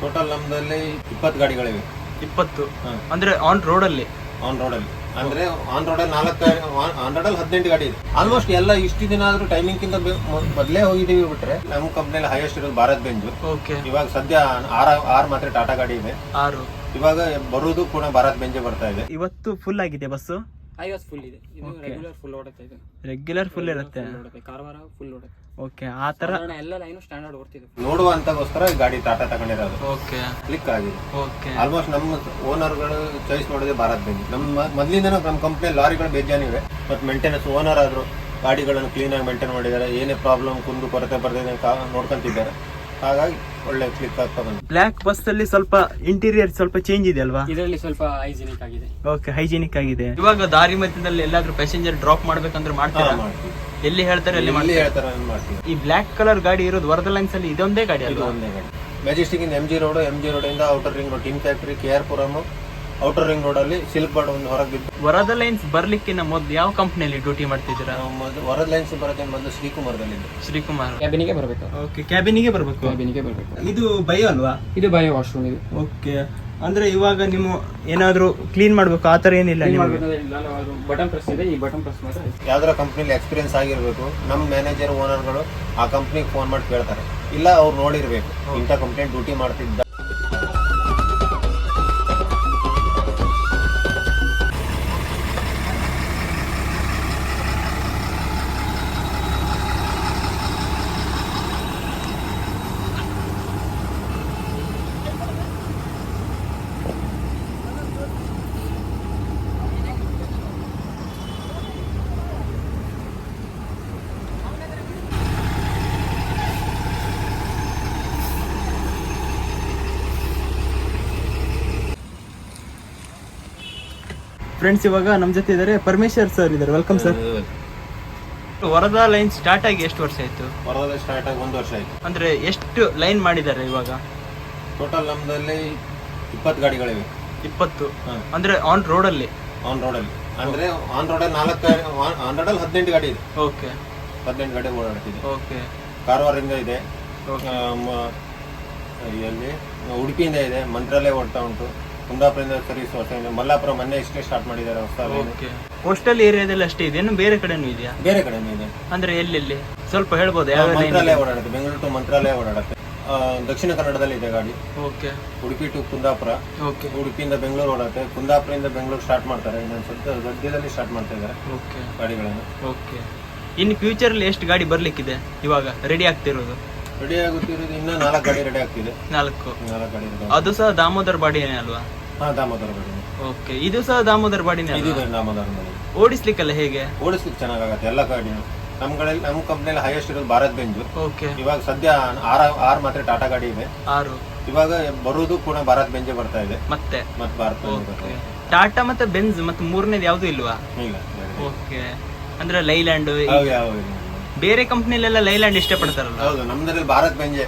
Total ನಮ್ದಲ್ಲಿ ಇಪ್ಪತ್ತು ಗಾಡಿಗಳಿವೆ. ಇಪ್ಪತ್ತು. ಅಂದ್ರೆ ಆನ್ ರೋಡ್ ಅಲ್ಲಿ? ಆನ್ ರೋಡ್ ಅಲ್ಲಿ. ಅಂದ್ರೆ ಆನ್ ರೋಡಲ್ಲಿ ನಾಲ್ಕು ಆನ್ ರೋಡಲ್ಲಿ ಹದಿನೆಂಟು ಗಾಡಿ ಇದೆ. ಆಲ್ಮೋಸ್ಟ್ ಎಲ್ಲ ಇಷ್ಟು ದಿನ ಆದ್ರೂ ಟೈಮಿಂಗ್ ಕಿಂತ ಮೊದಲೇ ಹೋಗಿದ್ದೀವಿ ಬಿಟ್ರೆ ನಮ್ಮ ಕಂಪ್ನಿಯಲ್ಲಿ ಹೈಯೆಸ್ಟ್ ಇರೋದು ಭಾರತ್ ಬೆಂಜು ಓಕೆ ಇವಾಗ ಸದ್ಯ ಆರ್ ಆರ್ ಮಾತ್ರ ಟಾಟಾ ಗಾಡಿ ಇದೆ. ಆರು. ಇವಾಗ ಬರೋದು ಕೂಡ ಭಾರತ್ ಬೆಂಜೆ ಬರ್ತಾ ಇದೆ. ಇವತ್ತು ಫುಲ್ ಆಗಿದೆ ಬಸ್ಸು? ಐವತ್ತು ಫುಲ್ ಇದೆ. ಇದು ರೆಗ್ಯುಲರ್ ಫುಲ್ ಓಡುತ್ತೆ ಇದು. ರೆಗ್ಯುಲರ್ ಫುಲ್ ಇರುತ್ತೆ. ಕಾರವಾರ ಫುಲ್ ಓಡುತ್ತೆ. ಓಕೆ ಆ ತರ ಎಲ್ಲ ಲೈನು ಸ್ಟ್ಯಾಂಡರ್ಡ್ ಓಡ್ತಿದೆ. ನೋಡುವಂತಗೋಸ್ಕರ ಈ ಗಾಡಿ ಟಾಟಾ ತಗೊಂಡಿರೋದು. ಓಕೆ. ಕ್ಲಿಕ್ ಆಗಿದೆ. ಓಕೆ. ಆಲ್ಮೋಸ್ಟ್ ನಮ್ಮ ಓನರ್ಗಳು ಚಾಯ್ಸ್ ಮಾಡೋದೇ ಭಾರತ್ ಬೆಂಜ್ ನಮ್ಮ ಮೊದಲಿಂದ ನಮ್ಮ ಕಂಪ್ನಿ ಲಾರಿಗಳು ಬೇಜಾನಿವೆ ಮತ್ತು ಮೇಂಟೆನೆನ್ಸ್ ಓನರ್ ಆದ್ರು ಗಾಡಿಗಳನ್ನು ಕ್ಲೀನಾಗಿ ಮೇಂಟೈನ್ ಮಾಡಿದ್ದಾರೆ. ಏನೇ ಪ್ರಾಬ್ಲಮ್ ಕುಂದು ಕೊರತೆ ಬರ್ದಿದೆ ನೋಡ್ಕೊಂತಿದ್ದಾರೆ. ಹಾಗಾಗಿ ಒಳ್ಳೆ ಕ್ಲಿಕ್ ಆಗ್ತಾ ಬ್ಲಾಕ್ ಬ್ಲ್ಯಾಕ್ ಬಸ್ ಅಲ್ಲಿ ಸ್ವಲ್ಪ ಇಂಟೀರಿಯರ್ ಸ್ವಲ್ಪ ಚೇಂಜ್ ಇದೆ ಅಲ್ವಾ? ಇದರಲ್ಲಿ ಸ್ವಲ್ಪ ಹೈಜಿನಿಕ್ ಆಗಿದೆ. ಓಕೆ ಹೈಜಿನಿಕ್ ಆಗಿದೆ. ಇವಾಗ ದಾರಿ ಮಧ್ಯದಲ್ಲಿ ಎಲ್ಲಾದ್ರೂ ಪ್ಯಾಸೆಂಜರ್ ಡ್ರಾಪ್ ಮಾಡ್ಬೇಕಂದ್ರೆ ಮಾಡ್ತೀರಾ? ಮಾಡ್ತೀವಿ. ಎಲ್ಲಿ ಹೇಳ್ತಾರೆ ಅಲ್ಲಿ ಎಲ್ಲಿ ಹೇಳ್ತಾರೆ ಮಾಡ್ತೀವಿ. ಈ ಬ್ಲಾಕ್ ಕಲರ್ ಗಾಡಿ ಇರೋದು ವರದ ಲೈನ್ಸ್ ಅಲ್ಲಿ ಇದೊಂದೇ ಗಾಡಿ ಇದು ಅಲ್ವಾ? ಒಂದೇ ಗಾಡಿ. ಮೆಜೆಸ್ಟಿಕ್ ಇಂದ M G road M G road ಇಂದ outer ring road tin factory K R Puram outer ring road ಅಲ್ಲಿ ಸಿಲ್ಕ್ ಬಾರ್ಡ್ ಒಂದು ಹೊರಗೆ ಬಿದ್ದು ವರದ ಲೈನ್ಸ್ ಬರ್ಲಿಕ್ಕಿನ ಮೊದ್ಲು ಯಾವ ಕಂಪ್ನಿಯಲ್ಲಿ ಡ್ಯೂಟಿ ಮಾಡ್ತಿದ್ದೀರಾ? ನಾವು ಮೊದ್ಲು ವರದ ಲೈನ್ಸ್ ಬರೋದೇ ಮೊದಲು ಶ್ರೀಕುಮಾರದಲ್ಲಿದ್ದು ಶ್ರೀಕುಮಾರ್. ಕ್ಯಾಬಿನಿಗೆ ಬರಬೇಕು. ಓಕೆ ಕ್ಯಾಬಿನಿಗೆ ಬರಬೇಕು? ಕ್ಯಾಬಿನಿಗೆ ಬರಬೇಕು. ಇದು ಬಯೋ ಅಲ್ವಾ? ಇದು ಬಯೋ ವಾಶ್ರೂಮ್ ಇದು. ಓಕೆ ಅಂದ್ರೆ ಇವಾಗ ನಿಮ್ಮ ಏನಾದ್ರೂ ಕ್ಲೀನ್ ಮಾಡ್ಬೇಕು ಆ ತರ ಏನಿಲ್ಲ ಬಟನ್ ಪ್ರೆಸ್ ಇದೆ ಈ ಬಟನ್ ಪ್ರೆಸ್ ಮಾತ್ರ ಯಾವ್ದಾರ ಕಂಪ್ನಿಲಿ ಎಕ್ಸ್ಪೀರಿಯನ್ಸ್ ಆಗಿರ್ಬೇಕು ನಮ್ಮ ಮ್ಯಾನೇಜರ್ ಓನರ್ಗಳು ಆ ಕಂಪ್ನಿಗೆ ಫೋನ್ ಮಾಡಿ ಕೇಳ್ತಾರೆ. ಇಲ್ಲ ಅವ್ರು ನೋಡಿರ್ಬೇಕು. ಇಂಥ ಕಂಪ್ನಿ ಡ್ಯೂಟಿ ಮಾಡ್ತಿದ್ದ ಫ್ರೆಂಡ್ಸ್ ಇವಾಗ ನಮ್ಮ ಜೊತೆ ಇದ್ದಾರೆ. ಪರಮೇಶ್ವರ್ ಸರ್ ಇದ್ದಾರೆ. Welcome sir Varada line start ಆಗಿ ಎಷ್ಟು ವರ್ಷ ಆಯ್ತು? ಹೊರದಲ್ಲಿ ಸ್ಟಾರ್ಟ್ ಆಗಿ ಒಂದು ವರ್ಷ ಆಯ್ತು. ಅಂದ್ರೆ ಎಷ್ಟು ಲೈನ್ ಮಾಡಿದ್ದಾರೆ ಇವಾಗ? ಟೋಟಲ್ ನಮ್ದಲ್ಲಿ ಇಪ್ಪತ್ತು ಗಾಡಿಗಳಿವೆ. ಇಪ್ಪತ್ತು? ಹಾ. ಅಂದ್ರೆ ಆನ್ ರೋಡ್ ಅಲ್ಲಿ? ಆನ್ ರೋಡ್ ಅಲ್ಲಿ. ಅಂದ್ರೆ ಆನ್ ರೋಡಲ್ಲಿ ನಾಲ್ಕು ಗಾಡಿ ಆನ್ ಅಲ್ಲಿ ಹದಿನೆಂಟು ಗಾಡಿ ಇದೆ. ಓಕೆ. ಹದಿನೆಂಟು ಗಾಡಿ ಓಡಾಡ್ತಿದೆ. ಓಕೆ. ಕಾರವಾರದಿಂದ ಇದೆ. ಇಲ್ಲಿ ಮ- ಉಡುಪಿಯಿಂದ ಇದೆ. ಮಂತ್ರಾಲಯ ಓಡ್ತಾ ಉಂಟು. ಕುಂದಾಪುರದಿಂದ ಸರ್ವಿಸ್ ಹೊಸ ಮಲ್ಲಾಪುರ ಮೊನ್ನೆ ಇಷ್ಟೇ ಸ್ಟಾರ್ಟ್ ಮಾಡಿದ್ದಾರೆ ಹೊಸ. ಓಕೆ ಕೋಸ್ಟಲ್ ಏರಿಯಾದಲ್ಲಿ ಅಷ್ಟೇ ಇದೆ ಇನ್ನು ಬೇರೆ ಕಡೆನೂ ಇದೆಯಾ? ಬೇರೆ ಕಡೆನೂ ಇದೆ. ಅಂದ್ರೆ ಎಲ್ಲೆಲ್ಲಿ? ಸ್ವಲ್ಪ ಹೇಳ್ಬೋದು ಯಾವ ಲೈನ್ ಮಂತ್ರಾಲಯ ಓಡಾಡುತ್ತೆ ಬೆಂಗಳೂರು ಟು ಮಂತ್ರಾಲಯ ಓಡಾಡುತ್ತೆ. ಆ, ದಕ್ಷಿಣ ಕನ್ನಡದಲ್ಲಿ ಇದೆ ಗಾಡಿ. Okay Udupi to Kundapur. Okay ಉಡುಪಿಯಿಂದ ಬೆಂಗಳೂರು ಓಡಾಡುತ್ತೆ. ಕುಂದಾಪುರದಿಂದ ಬೆಂಗಳೂರು ಸ್ಟಾರ್ಟ್ ಮಾಡ್ತಾರೆ. ಇನ್ನೊಂದು ಸ್ವಲ್ಪ ಸದ್ಯದಲ್ಲಿ ಸ್ಟಾರ್ಟ್ ಮಾಡ್ತಾ ಇದ್ದಾರೆ ಓಕೆ ಗಾಡಿಗಳನ್ನು. ಓಕೆ ಇನ್ನು ಫ್ಯೂಚರ್ ಅಲ್ಲಿ ಎಷ್ಟು ಗಾಡಿ ಬರ್ಲಿಕ್ಕಿದೆ ಇವಾಗ ರೆಡಿ ಆಗ್ತಿರೋದು? ರೆಡಿ ಆಗುತ್ತಿರೋದು ಇನ್ನೂ ನಾಲ್ಕು ಗಾಡಿ ರೆಡಿ ಆಗ್ತಿದೆ. ನಾಲ್ಕು. ನಾಲ್ಕು ಗಾಡಿ ಅದು ಸಹ ದಾಮೋದರ್ ಬಾಡಿನೇ ಅಲ್ವಾ? ಹಾ ದಾಮೋದರ ಬಾಡಿ. ಓಕೆ ಇದು ಸಹ ದಾಮೋದರ ಬಾಡಿನೇ ಇದು ಅಲ್ವಾ ದಾಮೋದರ ಗಾಡಿ ಓಡಿಸ್ಲಿಕ್ಕಲ್ಲ ಹೇಗೆ? ಓಡಿಸ್ಲಿಕ್ಕೆ ಚೆನ್ನಾಗಾಗತ್ತೆ ಎಲ್ಲ ಗಾಡಿನೂ ನಮ್ಗಳಲ್ಲಿ ನಮ್ಮ ಕಂಪ್ನಿಯಲ್ಲಿ ಹೈಯೆಸ್ಟ್ ಇರೋದು ಭಾರತ್ ಬೆಂಜು. ಓಕೆ ಇವಾಗ ಸದ್ಯ ಆರ್ ಆರ್ ಮಾತ್ರ ಟಾಟಾ ಗಾಡಿ ಇದೆ. ಆರು. ಇವಾಗ ಬರೋದು ಕೂಡ ಭಾರತ್ ಬೆಂಜೆ ಬರ್ತಾ ಇದೆ. ಮತ್ತೆ? ಮತ್ತೆ ಭಾರತ್ ಬೆಂಜ್ ಬರ್ತಾ ಓಕೆ ಇದೆ ಟಾಟಾ ಮತ್ತೆ ಬೆಂಜ್ ಮತ್ತೆ ಮೂರನೇದು ಯಾವುದು ಇಲ್ವಾ? ಇಲ್ಲ ಬೇರೆ. ಓಕೆ ಅಂದ್ರೆ ಲೈಲ್ಯಾಂಡ್. ಬೇರೆ ಕಂಪ್ನಿಲೆಲ್ಲ ಲೈಲ್ಯಾಂಡ್ ಇಷ್ಟಪಡ್ತಾರಲ್ಲ ಹೌದು ನಮ್ದ್ರಲ್ಲಿ ಭಾರತ್ ಬೆಂಜೆ.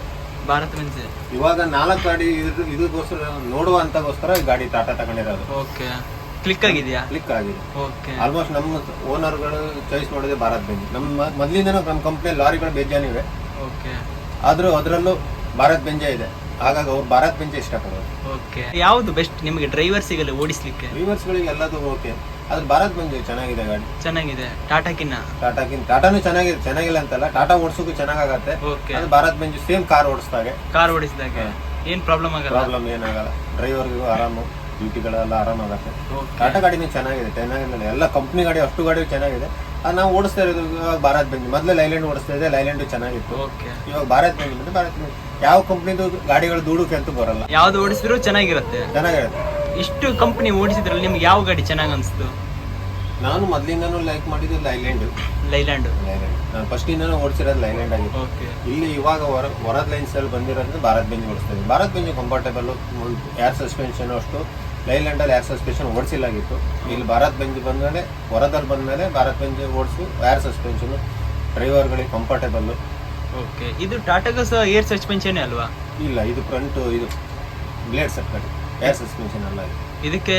ಭಾರತ್ ಬೆನ್ಸ್ ಇವಾಗ ನಾಲ್ಕು ಗಾಡಿ ಇದು ಇದಕ್ಕೋಸ್ಕರ ನೋಡುವ ಅಂತಗೋಸ್ಕರ ಈ ಗಾಡಿ ಟಾಟಾ ತಗೊಂಡಿರೋದು. ಓಕೆ ಕ್ಲಿಕ್ ಆಗಿದೆಯಾ? ಕ್ಲಿಕ್ ಆಗಿದೆ. ಓಕೆ ಆಲ್ಮೋಸ್ಟ್ ನಮ್ಮ ಓನರ್ಗಳು ಚಾಯ್ಸ್ ಮಾಡೋದೇ ಭಾರತ್ ಬೆಂಜ್ ನಮ್ಮ ಮೊದಲಿಂದನೂ ನಮ್ಮ ಕಂಪ್ನಿ ಲಾರಿಗಳು ಬೇಜಾನಿವೆ ಓಕೆ ಆದರೂ ಅದರಲ್ಲೂ ಭಾರತ್ ಬೆಂಜೆ ಇದೆ. ಹಾಗಾಗಿ ಅವ್ರು ಭಾರತ್ ಬೆಂಚ್ ಇಷ್ಟಪಡೋದು ಓಕೆ. ಯಾವುದು ಬೆಸ್ಟ್ ನಿಮಗೆ ಡ್ರೈವರ್ ಸಿಗಲ್ಲ ಓಡಿಸ್ಲಿಕ್ಕೆ? ಗಳಿಗೆ ಎಲ್ಲದೂ ಓಕೆ ಆದ್ರೆ ಭಾರತ್ ಬೆಂಚ್ ಚೆನ್ನಾಗಿದೆ ಗಾಡಿ. ಚೆನ್ನಾಗಿದೆ. ಟಾಟಾಕಿನ್ನ ಟಾಟಾಕಿನ್ ಟಾಟಾನು ಚೆನ್ನಾಗಿದೆ. ಚೆನ್ನಾಗಿಲ್ಲ ಅಂತಲ್ಲ ಟಾಟಾ ಓಡಿಸೋಕು ಚೆನ್ನಾಗತ್ತೆ ಓಕೆ ಅದು ಭಾರತ್ ಬೆಂಚ್ ಸೇಮ್ ಕಾರ್ ಓಡಿಸ್ದಾಗೆ ಕಾರ್ ಓಡಿಸಿದಾಗ? ಏನ್ ಪ್ರಾಬ್ಲಮ್ ಆಗಲ್ಲ? ಪ್ರಾಬ್ಲಮ್ ಏನಾಗಲ್ಲ. ಡ್ರೈವರ್ಗೂ ಆರಾಮು ಡ್ಯೂಟಿಗಳೆಲ್ಲ ಆರಾಮಾಗತ್ತೆ. ಓಕೆ ಟಾಟಾ ಗಾಡಿನೂ ಚೆನ್ನಾಗಿದೆ ಚೆನ್ನಾಗಿಲ್ಲ ಎಲ್ಲ ಕಂಪ್ನಿ ಗಾಡಿ ಅಷ್ಟು ಗಾಡಿ ಚೆನ್ನಾಗಿದೆ. ನಾವು ಓಡಿಸ್ತಾ ಇರೋದು ಇವಾಗ ಭಾರತ್ ಬೆಂಜ್ ಮೊದಲು ಲೈಲ್ಯಾಂಡ್ ಓಡಿಸ್ತಾ ಇದೆ ಲೈಲ್ಯಾಂಡ್ ಚೆನ್ನಾಗಿತ್ತು. ಓಕೆ. ಇವಾಗ ಭಾರತ್ ಬೆಂಜ್ ಬಂದ್ರೆ ಭಾರತ್ ಯಾವ ಕಂಪ್ನಿದು ಗಾಡಿಗಳು ದುಡುಕೆ ಅಂತೂ ಬರಲ್ಲ. ಯಾವ್ದು ಓಡಿಸಿದ್ರು ಚೆನ್ನಾಗಿರುತ್ತೆ. ಚೆನ್ನಾಗಿರುತ್ತೆ. ಇಷ್ಟು ಕಂಪನಿ ಓಡಿಸಿದ್ರಲ್ಲಿ ನಿಮ್ಗೆ ಯಾವ ಗಾಡಿ ಚೆನ್ನಾಗಿ ಅನಿಸ್ತು? ನಾನು ಮೊದಲಿಂದನೂ ಲೈಕ್ ಮಾಡಿದ್ದು ಲೈಲ್ಯಾಂಡ್. ಲೈಲ್ಯಾಂಡ್. ಲೈಲ್ಯಾಂಡ್. ನಾನು ಫಸ್ಟಿಂದನೂ ಓಡಿಸಿರೋದು ಲೈಲ್ಯಾಂಡ್ ಆಗಿತ್ತು. ಓಕೆ. ಇಲ್ಲಿ ಇವಾಗ ಹೊರ ಹೊರದ ಲೈನ್ಸ್ ಅಲ್ಲಿ ಬಂದಿರೋದ್ರಿಂದ ಭಾರತ್ ಬೆಂಜ್ ಓಡಿಸ್ತಾ ಇದ್ದೀನಿ. Bharat Benz comfortable air suspension ಅಷ್ಟು. ಲೈಲ್ಯಾಂಡಲ್ಲಿ ಏರ್ ಸಸ್ಪೆನ್ಷನ್ ಓಡಿಸಿಲ್ಲಾಗಿತ್ತು. ಇಲ್ಲಿ ಭಾರತ್ ಬೆಂಜ್ ಬಂದಮೇಲೆ ಹೊರದಲ್ಲಿ ಬಂದಮೇಲೆ ಭಾರತ್ ಬೆಂಜ್ ಓಡಿಸಿ ಏರ್ ಸಸ್ಪೆನ್ಷನ್ ಡ್ರೈವರ್ಗಳಿಗೆ ಕಂಫರ್ಟೇಬಲ್ ಓಕೆ ಇದು ಟಾಟಾಗಸ್ ಏರ್ ಸಸ್ಪೆನ್ಷನ್ ಅಲ್ವಾ? ಇಲ್ಲ ಇದು ಫ್ರಂಟ್ ಇದು ಬ್ಲೇಡ್ ಗಾಡಿ ಏರ್ ಸಸ್ಪೆನ್ಷನ್ ಅಲ್ಲ ಇದು. ಇದಕ್ಕೆ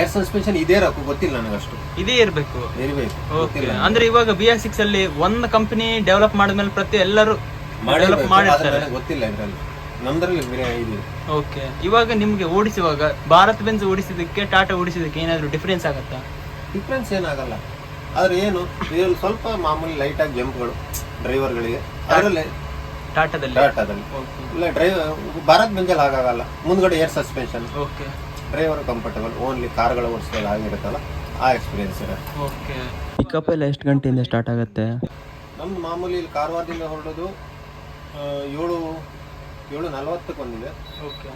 ಏರ್ ಸಸ್ಪೆನ್ಷನ್ ಇದೇ ಇರಕು ಗೊತ್ತಿಲ್ಲ ನನಗಷ್ಟು. ಇದೇ ಇರಬೇಕು. ಇರಬೇಕು ಓಕೆ ಅಂದ್ರೆ ಇವಾಗ ಬಿ ಆರ್ ಸಿಕ್ಸ್ ಅಲ್ಲಿ ಒಂದು ಕಂಪನಿ ಡೆವಲಪ್ ಮಾಡಿದ್ಮೇಲೆ ಪ್ರತಿ ಎಲ್ಲರೂ ಡೆವಲಪ್ ಮಾಡಿ ಮಾಡಿರ್ತಾರೆ. ಗೊತ್ತಿಲ್ಲ ಇದರಲ್ಲಿ. ನಮ್ದ್ರಲ್ಲಿ ಬಿರಿಯಾನಿ ಓಕೆ ಇವಾಗ ನಿಮಗೆ ಓಡಿಸುವಾಗ ಭಾರತ್ ಬೆಂಜ್ ಓಡಿಸಿದಕ್ಕೆ ಟಾಟಾ ಓಡಿಸಿದಕ್ಕೆ ಏನಾದರೂ ಡಿಫ್ರೆನ್ಸ್ ಆಗುತ್ತಾ? ಡಿಫ್ರೆನ್ಸ್ ಏನಾಗಲ್ಲ. ಆದ್ರೆ ಏನು ಇದ್ರಲ್ಲಿ ಸ್ವಲ್ಪ ಮಾಮೂಲಿ ಲೈಟ್ ಆಗಿ ಜಂಪ್ಗಳು ಡ್ರೈವರ್ಗಳಿಗೆ ಅದರಲ್ಲೇ ಟಾಟಾದಲ್ಲಿ ಟಾಟಾದಲ್ಲಿ ಓಕೆ ಇಲ್ಲ ಡ್ರೈವರ್ ಭಾರತ್ ಬೆಂಜಲ್ಲಿ ಹಾಗಾಗಲ್ಲ. ಮುಂದ್ಗಡೆ air suspension okay driver comfortable only ಕಾರ್ಗಳ ಓಡಿಸಿದಾಗ ಆಗಿರುತ್ತಲ್ಲ ಆ ಎಕ್ಸ್ಪೀರಿಯನ್ಸ್ ಇರುತ್ತೆ ಓಕೆ ಪಿಕಪ್ ಎಲ್ಲ ಎಷ್ಟು ಗಂಟೆಯಿಂದ ಸ್ಟಾರ್ಟ್ ಆಗುತ್ತೆ? ನಮ್ಮ ಮಾಮೂಲಿ ಇಲ್ಲಿ ಕಾರವಾರದಿಂದ ಹೊರಡೋದು ಏಳು ಏಳು ನಲವತ್ತಕ್ಕೆ ಬಂದಿದೆ. ಓಕೆ.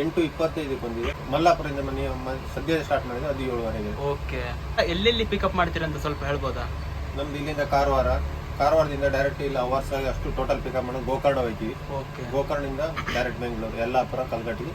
ಎಂಟು ಇಪ್ಪತ್ತೈದಕ್ಕೆ ಬಂದಿದೆ. ಮಲ್ಲಾಪುರದಿಂದ ಮನೆ ಸದ್ಯ ಸ್ಟಾರ್ಟ್ ಮಾಡಿದೆ ಅದು ಏಳುವರೆಗೆ ಓಕೆ. ಎಲ್ಲೆಲ್ಲಿ ಪಿಕಪ್ ಮಾಡ್ತೀರಾ ಅಂತ ಸ್ವಲ್ಪ ಹೇಳ್ಬೋದಾ? ನಮ್ದು ಇಲ್ಲಿಂದ ಕಾರವಾರ. ಕಾರವಾರದಿಂದ ಡೈರೆಕ್ಟ್ ಇಲ್ಲಿ ಅವರ್ಸ್ ಆಗಿ ಅಷ್ಟು ಟೋಟಲ್ ಪಿಕಪ್ ಮಾಡೋದು ಗೋಕರ್ಣ ಹೋಗ್ತೀವಿ. Okay. ಗೋಕರ್ಣದಿಂದ direct Bengaluru Yellapur Kalghatgi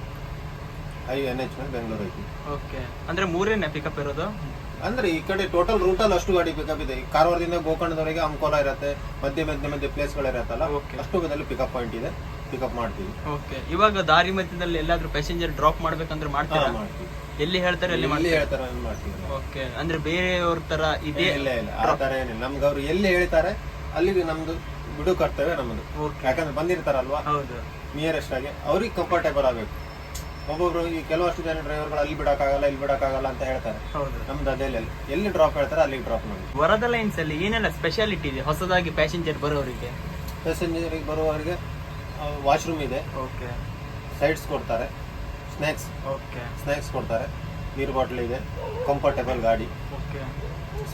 I N H ಮೇಲೆ ಬೆಂಗಳೂರು ಹೋಗ್ತೀವಿ. ಓಕೆ. ಅಂದ್ರೆ ಮೂರೇನೆ ಪಿಕಪ್ ಇರೋದು? ಅಂದ್ರೆ ಈ ಕಡೆ ಟೋಟಲ್ ರೂಟಲ್ಲಿ ಅಷ್ಟು ಗಾಡಿ ಪಿಕಪ್ ಇದೆ. ಈ ಕಾರವಾರದಿಂದ ಗೋಕರ್ಣದವರೆಗೆ ಅಂಕೋಲ ಇರುತ್ತೆ ಮಧ್ಯ ಮಧ್ಯ ಮಧ್ಯ ಪ್ಲೇಸ್ಗಳು ಗಳಿರತ್ತಲ್ಲ. ಅಷ್ಟು ಬದಲು ಪಿಕಪ್ ಪಾಯಿಂಟ್ ಇದೆ. ಪಿಕಪ್ ಮಾಡ್ತೀವಿ. ಓಕೆ ಇವಾಗ ದಾರಿ ಮಧ್ಯದಲ್ಲಿ ಎಲ್ಲಾದ್ರೂ ಪ್ಯಾಸೆಂಜರ್ ಡ್ರಾಪ್ ಮಾಡ್ಬೇಕಂದ್ರೆ ಮಾಡ್ತೀರಾ? ಮಾಡ್ತೀವಿ. ಎಲ್ಲಿ ಹೇಳ್ತಾರೆ ಅಲ್ಲಿ ಎಲ್ಲಿ ಹೇಳ್ತಾರೆ ಅಲ್ಲಿ ಮಾಡ್ತೀವಿ ಓಕೆ ಅಂದ್ರೆ ಬೇರೆಯವ್ರ ತರ ಇದೆ? ಇಲ್ಲ ಇಲ್ಲ ಆ ತರ ಏನಿಲ್ಲ. ನಮ್ಗೆ ಅವ್ರು ಎಲ್ಲಿ ಹೇಳ್ತಾರೆ ಅಲ್ಲಿಗೆ ನಮ್ದು ಬಿಡು ಕರ್ತವ್ಯ ನಮ್ಮದು. ಯಾಕಂದ್ರೆ ಬಂದಿರ್ತಾರಲ್ವಾ? ಹೌದು. ನಿಯರೆಸ್ಟ್ ಆಗಿ ಅವ್ರಿಗೆ ಕಂಫರ್ಟೇಬಲ್ ಆಗಬೇಕು. ಒಬ್ಬೊಬ್ರು ಈ ಕೆಲವಷ್ಟು ಜನ ಡ್ರೈವರ್ಗಳು ಅಲ್ಲಿ ಬಿಡಕ್ಕಾಗಲ್ಲ ಇಲ್ಲಿ ಬಿಡಕ್ಕಾಗಲ್ಲ ಅಂತ ಹೇಳ್ತಾರೆ. ಹೌದು. ನಮ್ದು ಅದೇ. ಎಲ್ಲಿ ಡ್ರಾಪ್ ಹೇಳ್ತಾರೆ ಅಲ್ಲಿ ಡ್ರಾಪ್ ಮಾಡಿ ವರದ ಲೈನ್ಸ್ ಅಲ್ಲಿ ಏನೆಲ್ಲ ಸ್ಪೆಷಾಲಿಟಿ ಇದೆ? ಹೊಸದಾಗಿ ಪ್ಯಾಸೆಂಜರ್ ಬರೋರಿಗೆ. ಪ್ಯಾಸೆಂಜರಿಗೆ ಬರುವವರಿಗೆ ವಾಶ್ರೂಮ್ ಇದೆ. ಓಕೆ ಸೈಡ್ಸ್ ಕೊಡ್ತಾರೆ. ಸ್ನ್ಯಾಕ್ಸ್ ಓಕೆ ಸ್ನ್ಯಾಕ್ಸ್ ಕೊಡ್ತಾರೆ. ನೀರು ಬಾಟ್ಲ್ ಇದೆ. ಕಂಫರ್ಟೇಬಲ್ ಗಾಡಿ. ಓಕೆ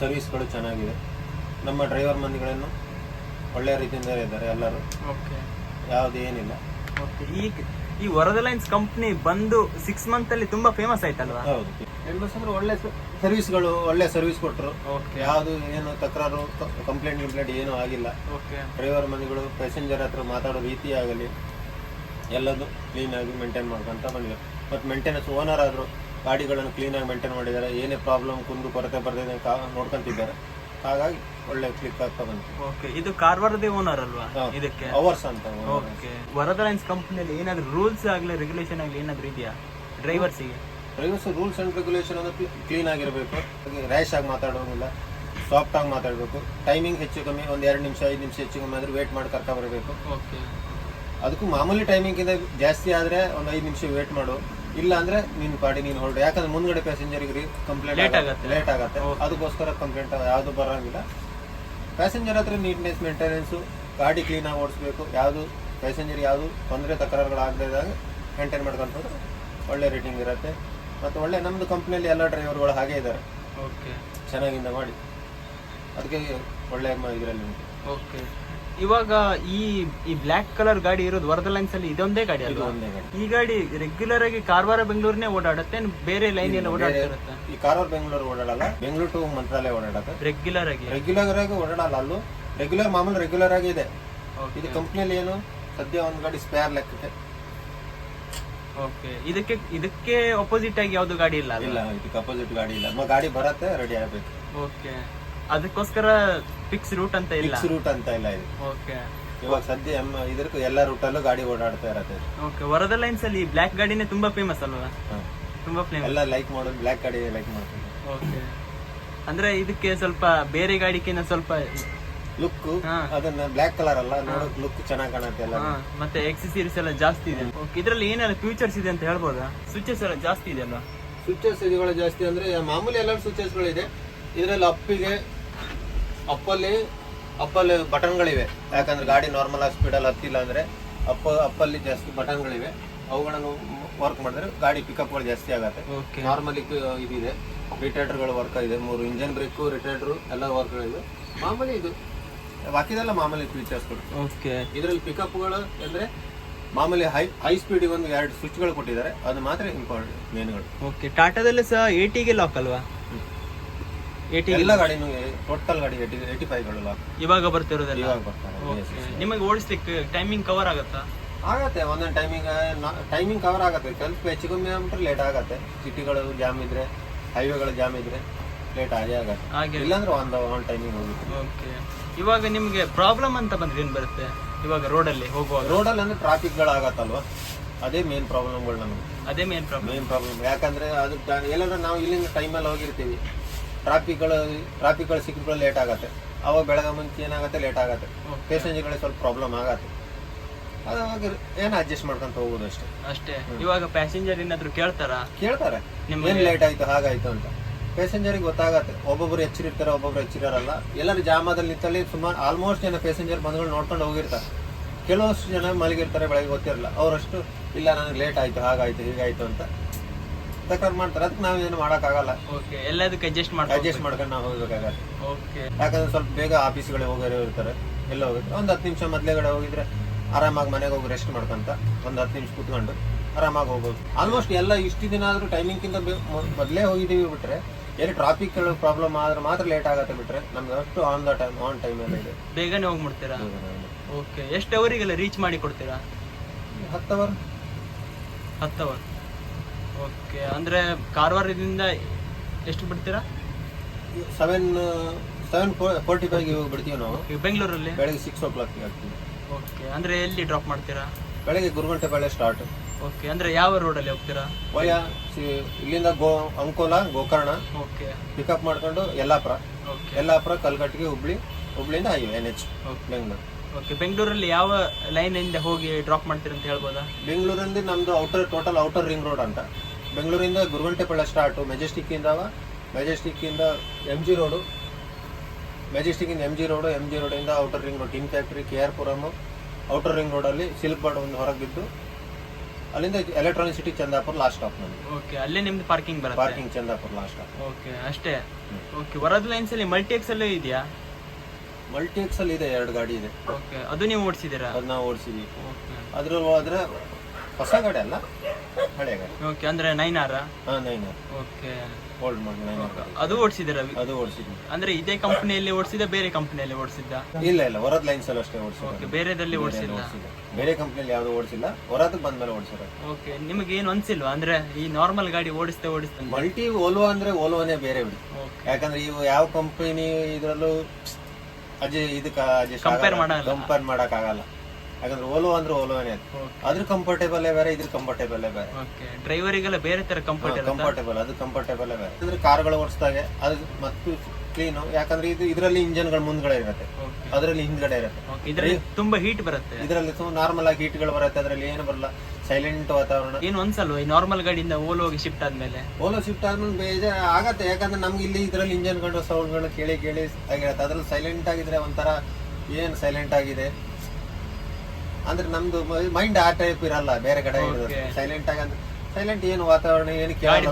ಸರ್ವಿಸ್ಗಳು ಚೆನ್ನಾಗಿದೆ. ನಮ್ಮ ಡ್ರೈವರ್ ಮಂದಿಗಳನ್ನು ಒಳ್ಳೆಯ ರೀತಿಯಿಂದ ಇದ್ದಾರೆ ಎಲ್ಲರೂ. ಓಕೆ ಯಾವುದೇನಿಲ್ಲ ಓಕೆ ಈಗ ಈ ವರದ ಲೈನ್ಸ್ ಕಂಪ್ನಿ ಬಂದು ಸಿಕ್ಸ್ ಮಂತ್ ಅಲ್ಲಿ ತುಂಬಾ ಫೇಮಸ್ ಆಯ್ತಲ್ವಾ? ಹೌದು. ಬಸ್ ಅಂದ್ರೆ ಒಳ್ಳೆ ಸರ್ವಿಸ್ಗಳು ಒಳ್ಳೆ ಸರ್ವಿಸ್ ಕೊಟ್ಟರು ಓಕೆ ಯಾವುದು ಏನು ತಕರಾರು ಕಂಪ್ಲೇಂಟ್ ಗಿಂಪ್ಲೇಂಟ್ ಏನೂ ಆಗಿಲ್ಲ. ಓಕೆ ಡ್ರೈವರ್ ಮನೆಗಳು ಪ್ಯಾಸೆಂಜರ್ ಹತ್ರ ಮಾತಾಡೋ ರೀತಿ ಆಗಲಿ ಎಲ್ಲದು ಕ್ಲೀನಾಗಿ ಮೇಂಟೈನ್ ಮಾಡ್ಕೊಂತ ಬಂದಿದೆ. ಮತ್ತು ಮೇಂಟೆನೆನ್ಸ್ ಓನರ್ ಆದರು ಗಾಡಿಗಳನ್ನು ಕ್ಲೀನಾಗಿ ಮೇಂಟೈನ್ ಮಾಡಿದ್ದಾರೆ. ಏನೇ ಪ್ರಾಬ್ಲಮ್ ಕುಂದು ಕೊರತೆ ಬರ್ತಿದೆ ನೋಡ್ಕೊಂತಿದ್ದಾರೆ. ಹಾಗಾಗಿ ಒಳ್ಳೆ ಕ್ಲಿಕ್ ಆಗ್ತಾ ಬಂತು. ಓಕೆ ಇದು ಕಾರವಾರದೇ ಓನರ್ ಅಲ್ವಾ. ಇದಕ್ಕೆ? ಅವರ್ಸ್ ಅಂತ ಓಕೆ ವರದ ಲೈನ್ಸ್ ಕಂಪ್ನಿಯಲ್ಲಿ ಏನಾದ್ರು ರೂಲ್ಸ್ ಆಗಲಿ ರೆಗ್ಯುಲೇಷನ್ ಆಗಲಿ ಏನಾದ್ರು ಇದೆಯಾ ಡ್ರೈವರ್ಸಿಗೆ ಡ್ರೈವರ್ಸ್ ರೂಲ್ಸ್ ಅಂಡ್ ರೆಗ್ಯುಲೇಷನ್ ಅಂದ್ರೆ ಕ್ಲೀನ್ ಆಗಿರಬೇಕು. ರ್ಯಾಶ್ ಆಗಿ ಮಾತಾಡೋಂಗಿಲ್ಲ ಸಾಫ್ಟ್ ಆಗಿ ಮಾತಾಡಬೇಕು. ಟೈಮಿಂಗ್ ಹೆಚ್ಚು ಕಮ್ಮಿ ಒಂದು ಎರಡು ನಿಮಿಷ ಐದು ನಿಮಿಷ ಹೆಚ್ಚು ಕಮ್ಮಿ ಆದ್ರೆ ವೇಟ್ ಮಾಡಿ ಕರ್ಕೊ ಬರಬೇಕು. ಓಕೆ ಅದಕ್ಕೂ ಮಾಮೂಲಿ ಟೈಮಿಂಗಿಂತ ಜಾಸ್ತಿ ಆದರೆ ಒಂದು ಐದು ನಿಮಿಷ ವೇಟ್ ಮಾಡು. ಇಲ್ಲ ಅಂದ್ರೆ ನೀನು ಗಾಡಿ ನೀನು ಹೊರಡು. ಯಾಕಂದ್ರೆ ಮುಂದ್ಗಡೆ ಪ್ಯಾಸೆಂಜರ್ಗೆ ಕಂಪ್ಲೇಂಟ್ ಲೇಟ್ ಆಗುತ್ತೆ. ಲೇಟ್ ಆಗುತ್ತೆ. ಅದಕ್ಕೋಸ್ಕರ ಕಂಪ್ಲೇಂಟ್ ಯಾವುದು ಬರೋಂಗಿಲ್ಲ. ಪ್ಯಾಸೆಂಜರ್ ಹತ್ರ ನೀಟ್ನೆಸ್ ಮೇಂಟೆನೆನ್ಸು ಗಾಡಿ ಕ್ಲೀನಾಗಿ ಓಡಿಸ್ಬೇಕು. ಯಾವುದು ಪ್ಯಾಸೆಂಜರ್ ಯಾವುದು ತೊಂದರೆ ತಕರಾರುಗಳಾಗದಾಗ ಮೇಂಟೈನ್ ಮಾಡ್ಕೊಂಡು ಹೋದ್ರೆ ಒಳ್ಳೆ ರೇಟಿಂಗ್ ಇರುತ್ತೆ. ಮತ್ತು ಒಳ್ಳೆ ನಮ್ಮದು ಕಂಪ್ನಿಯಲ್ಲಿ ಎಲ್ಲ ಡ್ರೈವರ್ಗಳು ಹಾಗೆ ಇದ್ದಾರೆ. ಓಕೆ ಚೆನ್ನಾಗಿಂದ ಮಾಡಿ. ಅದಕ್ಕೆ ಒಳ್ಳೆ ಇದರಲ್ಲಿ ಓಕೆ ಇವಾಗ ಈ ಈ ಬ್ಲ್ಯಾಕ್ ಕಲರ್ ಗಾಡಿ ಇರೋದು ವರದ ಲೈನ್ಸ್ ಅಲ್ಲಿ ಇದೊಂದೇ ಗಾಡಿ ಅಲ್ವಾ? ಒಂದೇ ಗಾಡಿ. ಈ ಗಾಡಿ ರೆಗ್ಯುಲರ್ ಆಗಿ ಕಾರವಾರ ಬೆಂಗಳೂರಿನೇ ಓಡಾಡುತ್ತೆ ಏನ್ ಬೇರೆ ಲೈನ್ ಎಲ್ಲ ಓಡಾಡ್ತಾ ಇರುತ್ತೆ ಈ ಕಾರವಾರ ಬೆಂಗಳೂರು ಓಡಾಡಲ್ಲ ಬೆಂಗಳೂರು ಟು ಮಂತ್ರಾಲಯ ಓಡಾಡತ್ತೆ. ರೆಗ್ಯುಲರ್ ಆಗಿ? ರೆಗ್ಯುಲರ್ ಆಗಿ ಓಡಾಡಲ್ಲ ಅಲ್ಲೂ. ರೆಗ್ಯುಲರ್ ಮಾಮೂಲು ರೆಗ್ಯುಲರ್ ಆಗಿ ಇದೆ. ಇದು ಕಂಪ್ನಿಯಲ್ಲಿ ಏನು ಸದ್ಯ ಒಂದು ಗಾಡಿ ಸ್ಪೇರ್ ಲೆಕ್ಕಕ್ಕೆ. ಓಕೆ ಇದಕ್ಕೆ ಇದಕ್ಕೆ ಅಪೋಸಿಟ್ ಆಗಿ ಯಾವ್ದು ಗಾಡಿ ಇಲ್ಲ ಇಲ್ಲ ಇದಕ್ಕೆ ಅಪೋಸಿಟ್ ಗಾಡಿ ಇಲ್ಲ. ಗಾಡಿ ಬರತ್ತೆ ರೆಡಿ ಆಗಬೇಕು. ಓಕೆ ಅದಕ್ಕೋಸ್ಕರ ಫಿಕ್ಸ್ ರೂಟ್ ಅಂತ ಇಲ್ಲ? ಫಿಕ್ಸ್ ರೂಟ್ ಅಂತ ಇಲ್ಲ ಇದು. ಓಕೆ ಇವಾಗ ಸದ್ಯ ಎಮ್ಮ ಇದಕ್ಕೂ ಎಲ್ಲ ರೂಟಲ್ಲೂ ಗಾಡಿ ಓಡಾಡ್ತಾ ಇರತ್ತೆ. ಓಕೆ ವರದ ಲೈನ್ಸ್ ಅಲ್ಲಿ ಬ್ಲ್ಯಾಕ್ ಗಾಡಿನೇ ತುಂಬಾ ಫೇಮಸ್ ಅಲ್ವಾ? ಹಾ. ತುಂಬಾ ಫೇಮಸ್ ಎಲ್ಲ ಲೈಕ್ ಮಾಡೋದು ಬ್ಲ್ಯಾಕ್ ಗಾಡಿ ಲೈಕ್ ಮಾಡ್ತಾರೆ ಓಕೆ ಅಂದ್ರೆ ಇದಕ್ಕೆ ಸ್ವಲ್ಪ ಬೇರೆ ಗಾಡಿಕಿನ ಸ್ವಲ್ಪ ಲುಕ್ ಹಾ. ಅದನ್ನ ಬ್ಲ್ಯಾಕ್ ಕಲರ್ ಅಲ್ಲ ನೋಡೋಕ್ ಲುಕ್ ಚೆನ್ನಾಗಿ ಕಾಣತ್ತೆ ಎಲ್ಲ. ಹಾ, ಮತ್ತೆ ಎಕ್ಸಸರೀಸ್ ಎಲ್ಲ ಜಾಸ್ತಿ ಇದೆ. ಓಕೆ ಇದರಲ್ಲಿ ಏನೆಲ್ಲ ಫ್ಯೂಚರ್ಸ್ ಇದೆ ಅಂತ ಹೇಳ್ಬೋದಾ? ಸ್ವಿಚಸ್ ಎಲ್ಲ ಜಾಸ್ತಿ ಇದೆ ಅಲ್ವಾ? ಸ್ವಿಚಸ್ ಇದುಗಳು ಜಾಸ್ತಿ ಅಂದ್ರೆ ಮಾಮೂಲಿ ಎಲ್ಲ ಇದೆ ಇದರಲ್ಲಿ ಅಪ್ಪಿಗೆ ಅಪ್ಪಲ್ಲಿ ಅಪ್ಪಲ್ಲಿ ಬಟನ್ಗಳಿವೆ. ಯಾಕಂದ್ರೆ ಗಾಡಿ ನಾರ್ಮಲ್ ಆಗಿ ಸ್ಪೀಡಲ್ಲಿ ಹತ್ತಿಲ್ಲ ಅಂದ್ರೆ ಅಪ್ಪ ಅಪ್ಪಲ್ಲಿ ಜಾಸ್ತಿ ಬಟನ್ಗಳಿವೆ. ಅವುಗಳನ್ನು ವರ್ಕ್ ಮಾಡಿದ್ರೆ ಗಾಡಿ ಪಿಕಪ್ಗಳು ಜಾಸ್ತಿ ಆಗುತ್ತೆ. ನಾರ್ಮಲಿ ಇದಿದೆ ರಿಟೈಡ್ರ್ಗಳು ವರ್ಕ್ ಇದೆ ಮೂರು ಇಂಜನ್ ಬ್ರೇಕು ರಿಟೈಡರು ಎಲ್ಲ ವರ್ಕ್ಗಳಿವೆ ಮಾಮೂಲಿ ಇದು. ಬಾಕಿದೆಲ್ಲ ಮಾಮೂಲಿ ಫೀಚರ್ಸ್ಗಳು ಓಕೆ ಇದರಲ್ಲಿ ಪಿಕಪ್ಗಳು ಅಂದ್ರೆ ಮಾಮೂಲಿ ಹೈ ಹೈ ಸ್ಪೀಡಿಗೆ ಒಂದು ಎರಡು ಸ್ವಿಚ್ಗಳು ಕೊಟ್ಟಿದ್ದಾರೆ. ಅದು ಮಾತ್ರ ಇಂಪಾರ್ಟೆಂಟ್ ಮೇನ್ಗಳು ಓಕೆ ಟಾಟಾದಲ್ಲಿ ಸಹ ಏಟಿಗೆ ಲಾಕ್ ಅಲ್ವಾ? ಎಲ್ಲ ಗಾಡಿನೂ ಟೋಟಲ್ ಗಾಡಿ ಇವಾಗ ಬರ್ತಿರೋದೆಲ್ಲ? ಇವಾಗ ಬರ್ತಾರೆ. ನಿಮಗೆ ಓಡಿಸ್ಲಿಕ್ಕೆ ಟೈಮಿಂಗ್ ಕವರ್ ಆಗುತ್ತಾ? ಆಗತ್ತೆ ಒಂದೊಂದು ಟೈಮಿಂಗ್ ಟೈಮಿಂಗ್ ಕವರ್ ಆಗತ್ತೆ. ಸ್ವಲ್ಪ ಹೆಚ್ಚು ಕಮ್ಮಿ ಆಗ್ಬಿಟ್ರೆ ಲೇಟ್ ಆಗತ್ತೆ. ಸಿಟಿಗಳು ಜಾಮ್ ಇದ್ರೆ ಹೈವೇಗಳು ಜಾಮ್ ಇದ್ರೆ ಲೇಟ್ ಆಗೇ ಆಗತ್ತೆ. ಹಾಗೆ. ಇಲ್ಲಾಂದ್ರೆ ಒಂದು ಒನ್ ಟೈಮಿಂಗ್ ಹೋಗುತ್ತೆ. ಓಕೆ ಇವಾಗ ನಿಮಗೆ ಪ್ರಾಬ್ಲಮ್ ಅಂತ ಬಂದ್ರೆ ಏನು ಬರುತ್ತೆ? ಇವಾಗ ರೋಡಲ್ಲಿ ಹೋಗುವಾಗ? ರೋಡಲ್ಲಿ ಅಂದ್ರೆ ಟ್ರಾಫಿಕ್ಗಳು ಆಗತ್ತಲ್ವಾ ಅದೇ ಮೇನ್ ಪ್ರಾಬ್ಲಮ್ಗಳು ನಮಗೆ. ಅದೇ ಮೇನ್ ಪ್ರಾಬ್ಲಮ್ ಮೇನ್ ಪ್ರಾಬ್ಲಮ್ ಯಾಕಂದ್ರೆ ಅದು ಟ- ಎಲ್ಲಾದ್ರೂ ನಾವು ಇಲ್ಲಿಂದ ಟೈಮಲ್ಲಿ ಹೋಗಿರ್ತೀವಿ. ಟ್ರಾಫಿಕ್ಗಳು ಟ್ರಾಫಿಕ್ಗಳು ಸಿಕ್ಕಿದ್ರೆ ಲೇಟ್ ಆಗುತ್ತೆ. ಅವಾಗ ಬೆಳಗ್ಗೆ ಮುಂಚೆ ಏನಾಗುತ್ತೆ ಲೇಟ್ ಆಗುತ್ತೆ. ಪೇಸೆಂಜರ್ಗಳಿಗೆ ಸ್ವಲ್ಪ ಪ್ರಾಬ್ಲಮ್ ಆಗುತ್ತೆ. ಅವಾಗ ಏನು ಅಡ್ಜಸ್ಟ್ ಮಾಡ್ಕೊಂತ ಹೋಗೋದು ಅಷ್ಟೇ. ಅಷ್ಟೇ. ಇವಾಗ ಪ್ಯಾಸೆಂಜರ್ ಏನಾದ್ರು ಕೇಳ್ತಾರ? ಕೇಳ್ತಾರೆ. ನಿಮ್ಮ ಏನ್ ಲೇಟ್ ಆಯ್ತು ಹಾಗಾಯ್ತು ಅಂತ. ಪ್ಯಾಸೆಂಜರಿಗೆ ಗೊತ್ತಾಗತ್ತೆ. ಒಬ್ಬೊಬ್ರು ಎಚ್ಚರಿರ್ತಾರೆ ಒಬ್ಬೊಬ್ರು ಎಚ್ಚರಿರಲ್ಲ. ಎಲ್ಲರೂ ಜಾಮದಲ್ಲಿ ನಿಂತಲ್ಲಿ ಸುಮಾರು ಆಲ್ಮೋಸ್ಟ್ ಜನ ಪ್ಯಾಸೆಂಜರ್ ಬಂದ್ಗಳು ನೋಡ್ಕೊಂಡು ಹೋಗಿರ್ತಾರೆ. ಕೆಲವಷ್ಟು ಜನ ಮಲಗಿರ್ತಾರೆ ಬೆಳಗ್ಗೆ ಗೊತ್ತಿರಲ್ಲ. ಅವರಷ್ಟು ಇಲ್ಲ ನನಗೆ ಲೇಟ್ ಆಯ್ತು ಹಾಗಾಯ್ತು ಹೀಗಾಯ್ತು ಅಂತ. ತಕರಾರು ಮಾಡ್ತಾರೆ. ಅದಕ್ಕೆ ನಾವೇನು ಮಾಡೋಕ್ಕಾಗಲ್ಲ. ಓಕೆ ಎಲ್ಲದಕ್ಕೆ ಅಡ್ಜಸ್ಟ್ ಮಾಡಿ ಅಡ್ಜಸ್ಟ್ ಮಾಡ್ಕೊಂಡು ನಾವು ಹೋಗ್ಬೇಕಾಗತ್ತೆ. ಓಕೆ ಯಾಕಂದ್ರೆ ಸ್ವಲ್ಪ ಬೇಗ ಆಫೀಸ್ಗಳಿಗೆ ಹೋಗೋರು ಇರ್ತಾರೆ. ಎಲ್ಲ ಹೋಗಿರ್ತಾರೆ ಒಂದು ಹತ್ತು ನಿಮಿಷ ಮೊದಲೇಗಡೆ ಹೋಗಿದ್ರೆ ಆರಾಮಾಗಿ ಮನೆಗೆ ಹೋಗಿ ರೆಸ್ಟ್ ಮಾಡ್ಕೊಂತ ಒಂದು ಹತ್ತು ನಿಮಿಷ ಕುತ್ಕೊಂಡು ಆರಾಮಾಗಿ ಹೋಗೋದು ಆಲ್ಮೋಸ್ಟ್ ಎಲ್ಲ ಇಷ್ಟು ದಿನ ಆದರೂ ಟೈಮಿಂಗ್ಕಿಂತ ಮೊದಲೇ ಹೋಗಿದ್ದೀವಿ ಬಿಟ್ರೆ ಎಲ್ಲಿ ಟ್ರಾಫಿಕ್ ಪ್ರಾಬ್ಲಮ್ ಆದ್ರೆ ಮಾತ್ರ ಲೇಟ್ ಆಗತ್ತೆ ಬಿಟ್ರೆ ನಮ್ಗೆ ಅಷ್ಟು on the time on time ಇದೆ. ಬೇಗನೆ ಹೋಗ್ಬಿಡ್ತೀರಾ? ಓಕೆ ಎಷ್ಟು ಅವರಿಗೆಲ್ಲ ರೀಚ್ ಮಾಡಿ ಕೊಡ್ತೀರಾ? ಹತ್ತು ಅವರ್ ಹತ್ತು ಅವರ್ ಓಕೆ ಅಂದರೆ ಕಾರವಾರದಿಂದ ಎಷ್ಟು ಬಿಡ್ತೀರಾ? ಸೆವೆನ್ ಸೆವೆನ್ ಫೋರ್ಟಿ ಫೈವ್ಗೆ ಹೋಗಿ ಬಿಡ್ತೀವಿ ನಾವು. ಬೆಂಗಳೂರಲ್ಲಿ? ಬೆಳಗ್ಗೆ ಸಿಕ್ಸ್ ಓ ಕ್ಲಾಕ್ಗೆ ಆಗ್ತೀವಿ ಓಕೆ ಅಂದರೆ ಎಲ್ಲಿ ಡ್ರಾಪ್ ಮಾಡ್ತೀರಾ? ಬೆಳಗ್ಗೆ ಗುರುಗಂಟೆ ಬೆಳೆ ಸ್ಟಾರ್ಟ್ ಓಕೆ ಅಂದರೆ ಯಾವ ರೋಡಲ್ಲಿ ಹೋಗ್ತೀರಾ? ವಯ ಸಿ- ಇಲ್ಲಿಂದ go Ankola Gokarna. Okay pickup ಮಾಡ್ಕೊಂಡು ಯಲ್ಲಾಪುರ. ಓಕೆ ಯಲ್ಲಾಪುರ ಕಲ್ಗಟ್ಟಿಗೆ Hubli ಹುಬ್ಳಿಯಿಂದ N H okay Bengaluru. Okay ಬೆಂಗಳೂರಲ್ಲಿ ಯಾವ ಲೈನ್ ಇಂದ ಹೋಗಿ ಡ್ರಾಪ್ ಮಾಡ್ತೀರಿ ಅಂತ ಹೇಳ್ಬೋದಾ? ಬೆಂಗಳೂರಿಂದ ನಮ್ದು outer total outer ring road ಅಂತ. ಬೆಂಗಳೂರಿಂದ ಗುರುಗಂಟೆಪಳ್ಳ ಸ್ಟಾರ್ಟು ಮೆಜೆಸ್ಟಿಕ್ಕಿಂದ ಮೆಜೆಸ್ಟಿಕ್ಕಿಂದ M G road ಮೆಜೆಸ್ಟಿಕ್ಕಿಂದ M G road M G ರೋಡಿಂದ outer ring road tin factory K R Puram outer ring ರೋಡಲ್ಲಿ ಸಿಲ್ಕ್ ಬಾರ್ಡ್ ಒಂದು ಹೊರಗೆ ಬಿದ್ದು ಅಲ್ಲಿಂದ electronic city Chandapura last stop ನಮ್ದು. ಓಕೆ ಅಲ್ಲೇ ನಿಮ್ದು ಪಾರ್ಕಿಂಗ್ ಬರುತ್ತೆ? Parking Chandapura last stop okay ಅಷ್ಟೇ. ಓಕೆ ವರದ್ ಲೈನ್ಸ್ ಅಲ್ಲಿ ಮಲ್ಟಿಎಕ್ಸ್ ಅಲ್ಲೂ ಇದೆಯಾ? ಮಲ್ಟಿಎಕ್ಸ್ ಅಲ್ಲಿ ಇದೆ ಎರಡು ಗಾಡಿ ಇದೆ. ಓಕೆ ಅದು ನೀವು ಓಡಿಸಿದ್ದೀರಾ? ಅದನ್ನ ಓಡಿಸಿದ್ವಿ ಅದ್ರಲ್ಲಿ ಹೋದ್ರೆ ಹೊಸ ಗಾಡಿ ಅಲ್ಲ ಹಳೆ ಗಾಡಿ. ಓಕೆ ಅಂದ್ರೆ ನೈನ್ ಆರ ಹಾಂ ನೈನ್ ಓಕೆ ಓಲ್ಡ್ ಮಾಡಿ ನೈನ್ ಅದು ಓಡಿಸಿದ್ದೀರಾ? ಅದು ಓಡಿಸಿದ್ವಿ ಅಂದ್ರೆ ಇದೇ ಕಂಪನಿಯಲ್ಲಿ ಓಡಿಸಿದ ಬೇರೆ ಕಂಪನಿಯಲ್ಲಿ ಓಡಿಸಿದ್ದ? ಇಲ್ಲ ಇಲ್ಲ ಹೊರದ್ ಲೈನ್ಸ್ ಅಲ್ಲಿ ಅಷ್ಟೇ ಓಡಿಸಿದ್ವಿ ಓಕೆ ಬೇರೆದಲ್ಲಿ ಓಡಿಸಿಲ್ಲ. ಬೇರೆ ಕಂಪ್ನಿಯಲ್ಲಿ ಯಾವುದು ಓಡಿಸಿಲ್ಲ ಹೊರದಕ್ಕೆ ಬಂದ್ಮೇಲೆ ಓಡಿಸಿದ್ರೆ ಓಕೆ ನಿಮಗೆ ಏನು ಅನ್ಸಿಲ್ವಾ? ಅಂದ್ರೆ ಈ ನಾರ್ಮಲ್ ಗಾಡಿ ಓಡಿಸ್ತಾ ಓಡಿಸ್ತಾ ಮಲ್ಟಿ ಓಲ್ವಾ ಅಂದ್ರೆ ಓಲ್ವಾನೇ ಬೇರೆ ಬಿಡಿ. ಯಾಕಂದ್ರೆ ಇವು ಯಾವ ಕಂಪನಿ ಇದ್ರಲ್ಲೂ ಅಜೆ ಇದಕ್ಕೆ ಕಂಪೇರ್ ಮಾಡಲ್ಲ. ಕಂಪೇರ್ ಮಾಡಕ್ ಆಗಲ್ಲ. ಯಾಕಂದ್ರೆ ಓಲೋ ಅಂದ್ರೆ ಓಲೋನೇ ಅದ್ರ ಕಂಫರ್ಟೇಬಲ್ ಬೇರೆ ಇದ್ರ ಕಂಫರ್ಟೇಬಲ್ ಬೇರೆ. ಓಕೆ ಡ್ರೈವರಿಗೆಲ್ಲ ಬೇರೆ ತರ ಕಂಫರ್ಟ್ ಇರುತ್ತೆ ಕಂಫರ್ಟೇಬಲ್ ಅದು ಕಂಫರ್ಟೇಬಲ್ ಬೇರೆ. ಅಂದ್ರೆ ಕಾರ್ಗಳು ಓಡಿಸಿದಾಗೆ ಅದು ಮತ್ತು ಕ್ಲೀನು ಯಾಕಂದ್ರೆ ಇದು ಇದರಲ್ಲಿ ಇಂಜನ್ಗಳು ಮುಂದ್ಗಡೆ ಇರುತ್ತೆ. ಅದರಲ್ಲಿ ಹಿಂದ್ಗಡೆ ಇರುತ್ತೆ. ಇದರಲ್ಲಿ ತುಂಬಾ ಹೀಟ್ ಬರುತ್ತೆ. ಇದರಲ್ಲಿ ನಾರ್ಮಲ್ ಆಗಿ ಹೀಟ್ಗಳು ಬರುತ್ತೆ ಅದರಲ್ಲಿ ಏನು ಬರಲ್ಲ. ಸೈಲೆಂಟ್ ವಾತಾವರಣ. ಏನು ಒಂದ್ಸಲ ಈ ನಾರ್ಮಲ್ ಗಾಡಿಯಿಂದ ಓಲ್ ಹೋಗಿ ಶಿಫ್ಟ್ ಆದ್ಮೇಲೆ? ಓಲೋ ಶಿಫ್ಟ್ ಆದ್ಮೇಲೆ ಬೇಜ ಆಗತ್ತೆ. ಯಾಕಂದ್ರೆ ನಮ್ಗೆ ಇಲ್ಲಿ ಇದರಲ್ಲಿ ಇಂಜನ್ಗಳು ಸೌಂಡ್ಗಳು ಕೇಳಿ ಕೇಳಿ ಆಗಿರತ್ತೆ. ಅದ್ರಲ್ಲಿ ಸೈಲೆಂಟ್ ಆಗಿದ್ರೆ ಒಂಥರ ಏನು ಸೈಲೆಂಟ್ ಆಗಿದೆ? ಅಂದ್ರೆ ನಮ್ದು ಮೈಂಡ್ ಆ ಟೈಪ್ ಇರಲ್ಲ. ಬೇರೆ ಕಡೆ ಸೈಲೆಂಟ್ ಆಗಿ ಸೈಲೆಂಟ್ ಏನು ವಾತಾವರಣ ಏನು ಕೇಳಿ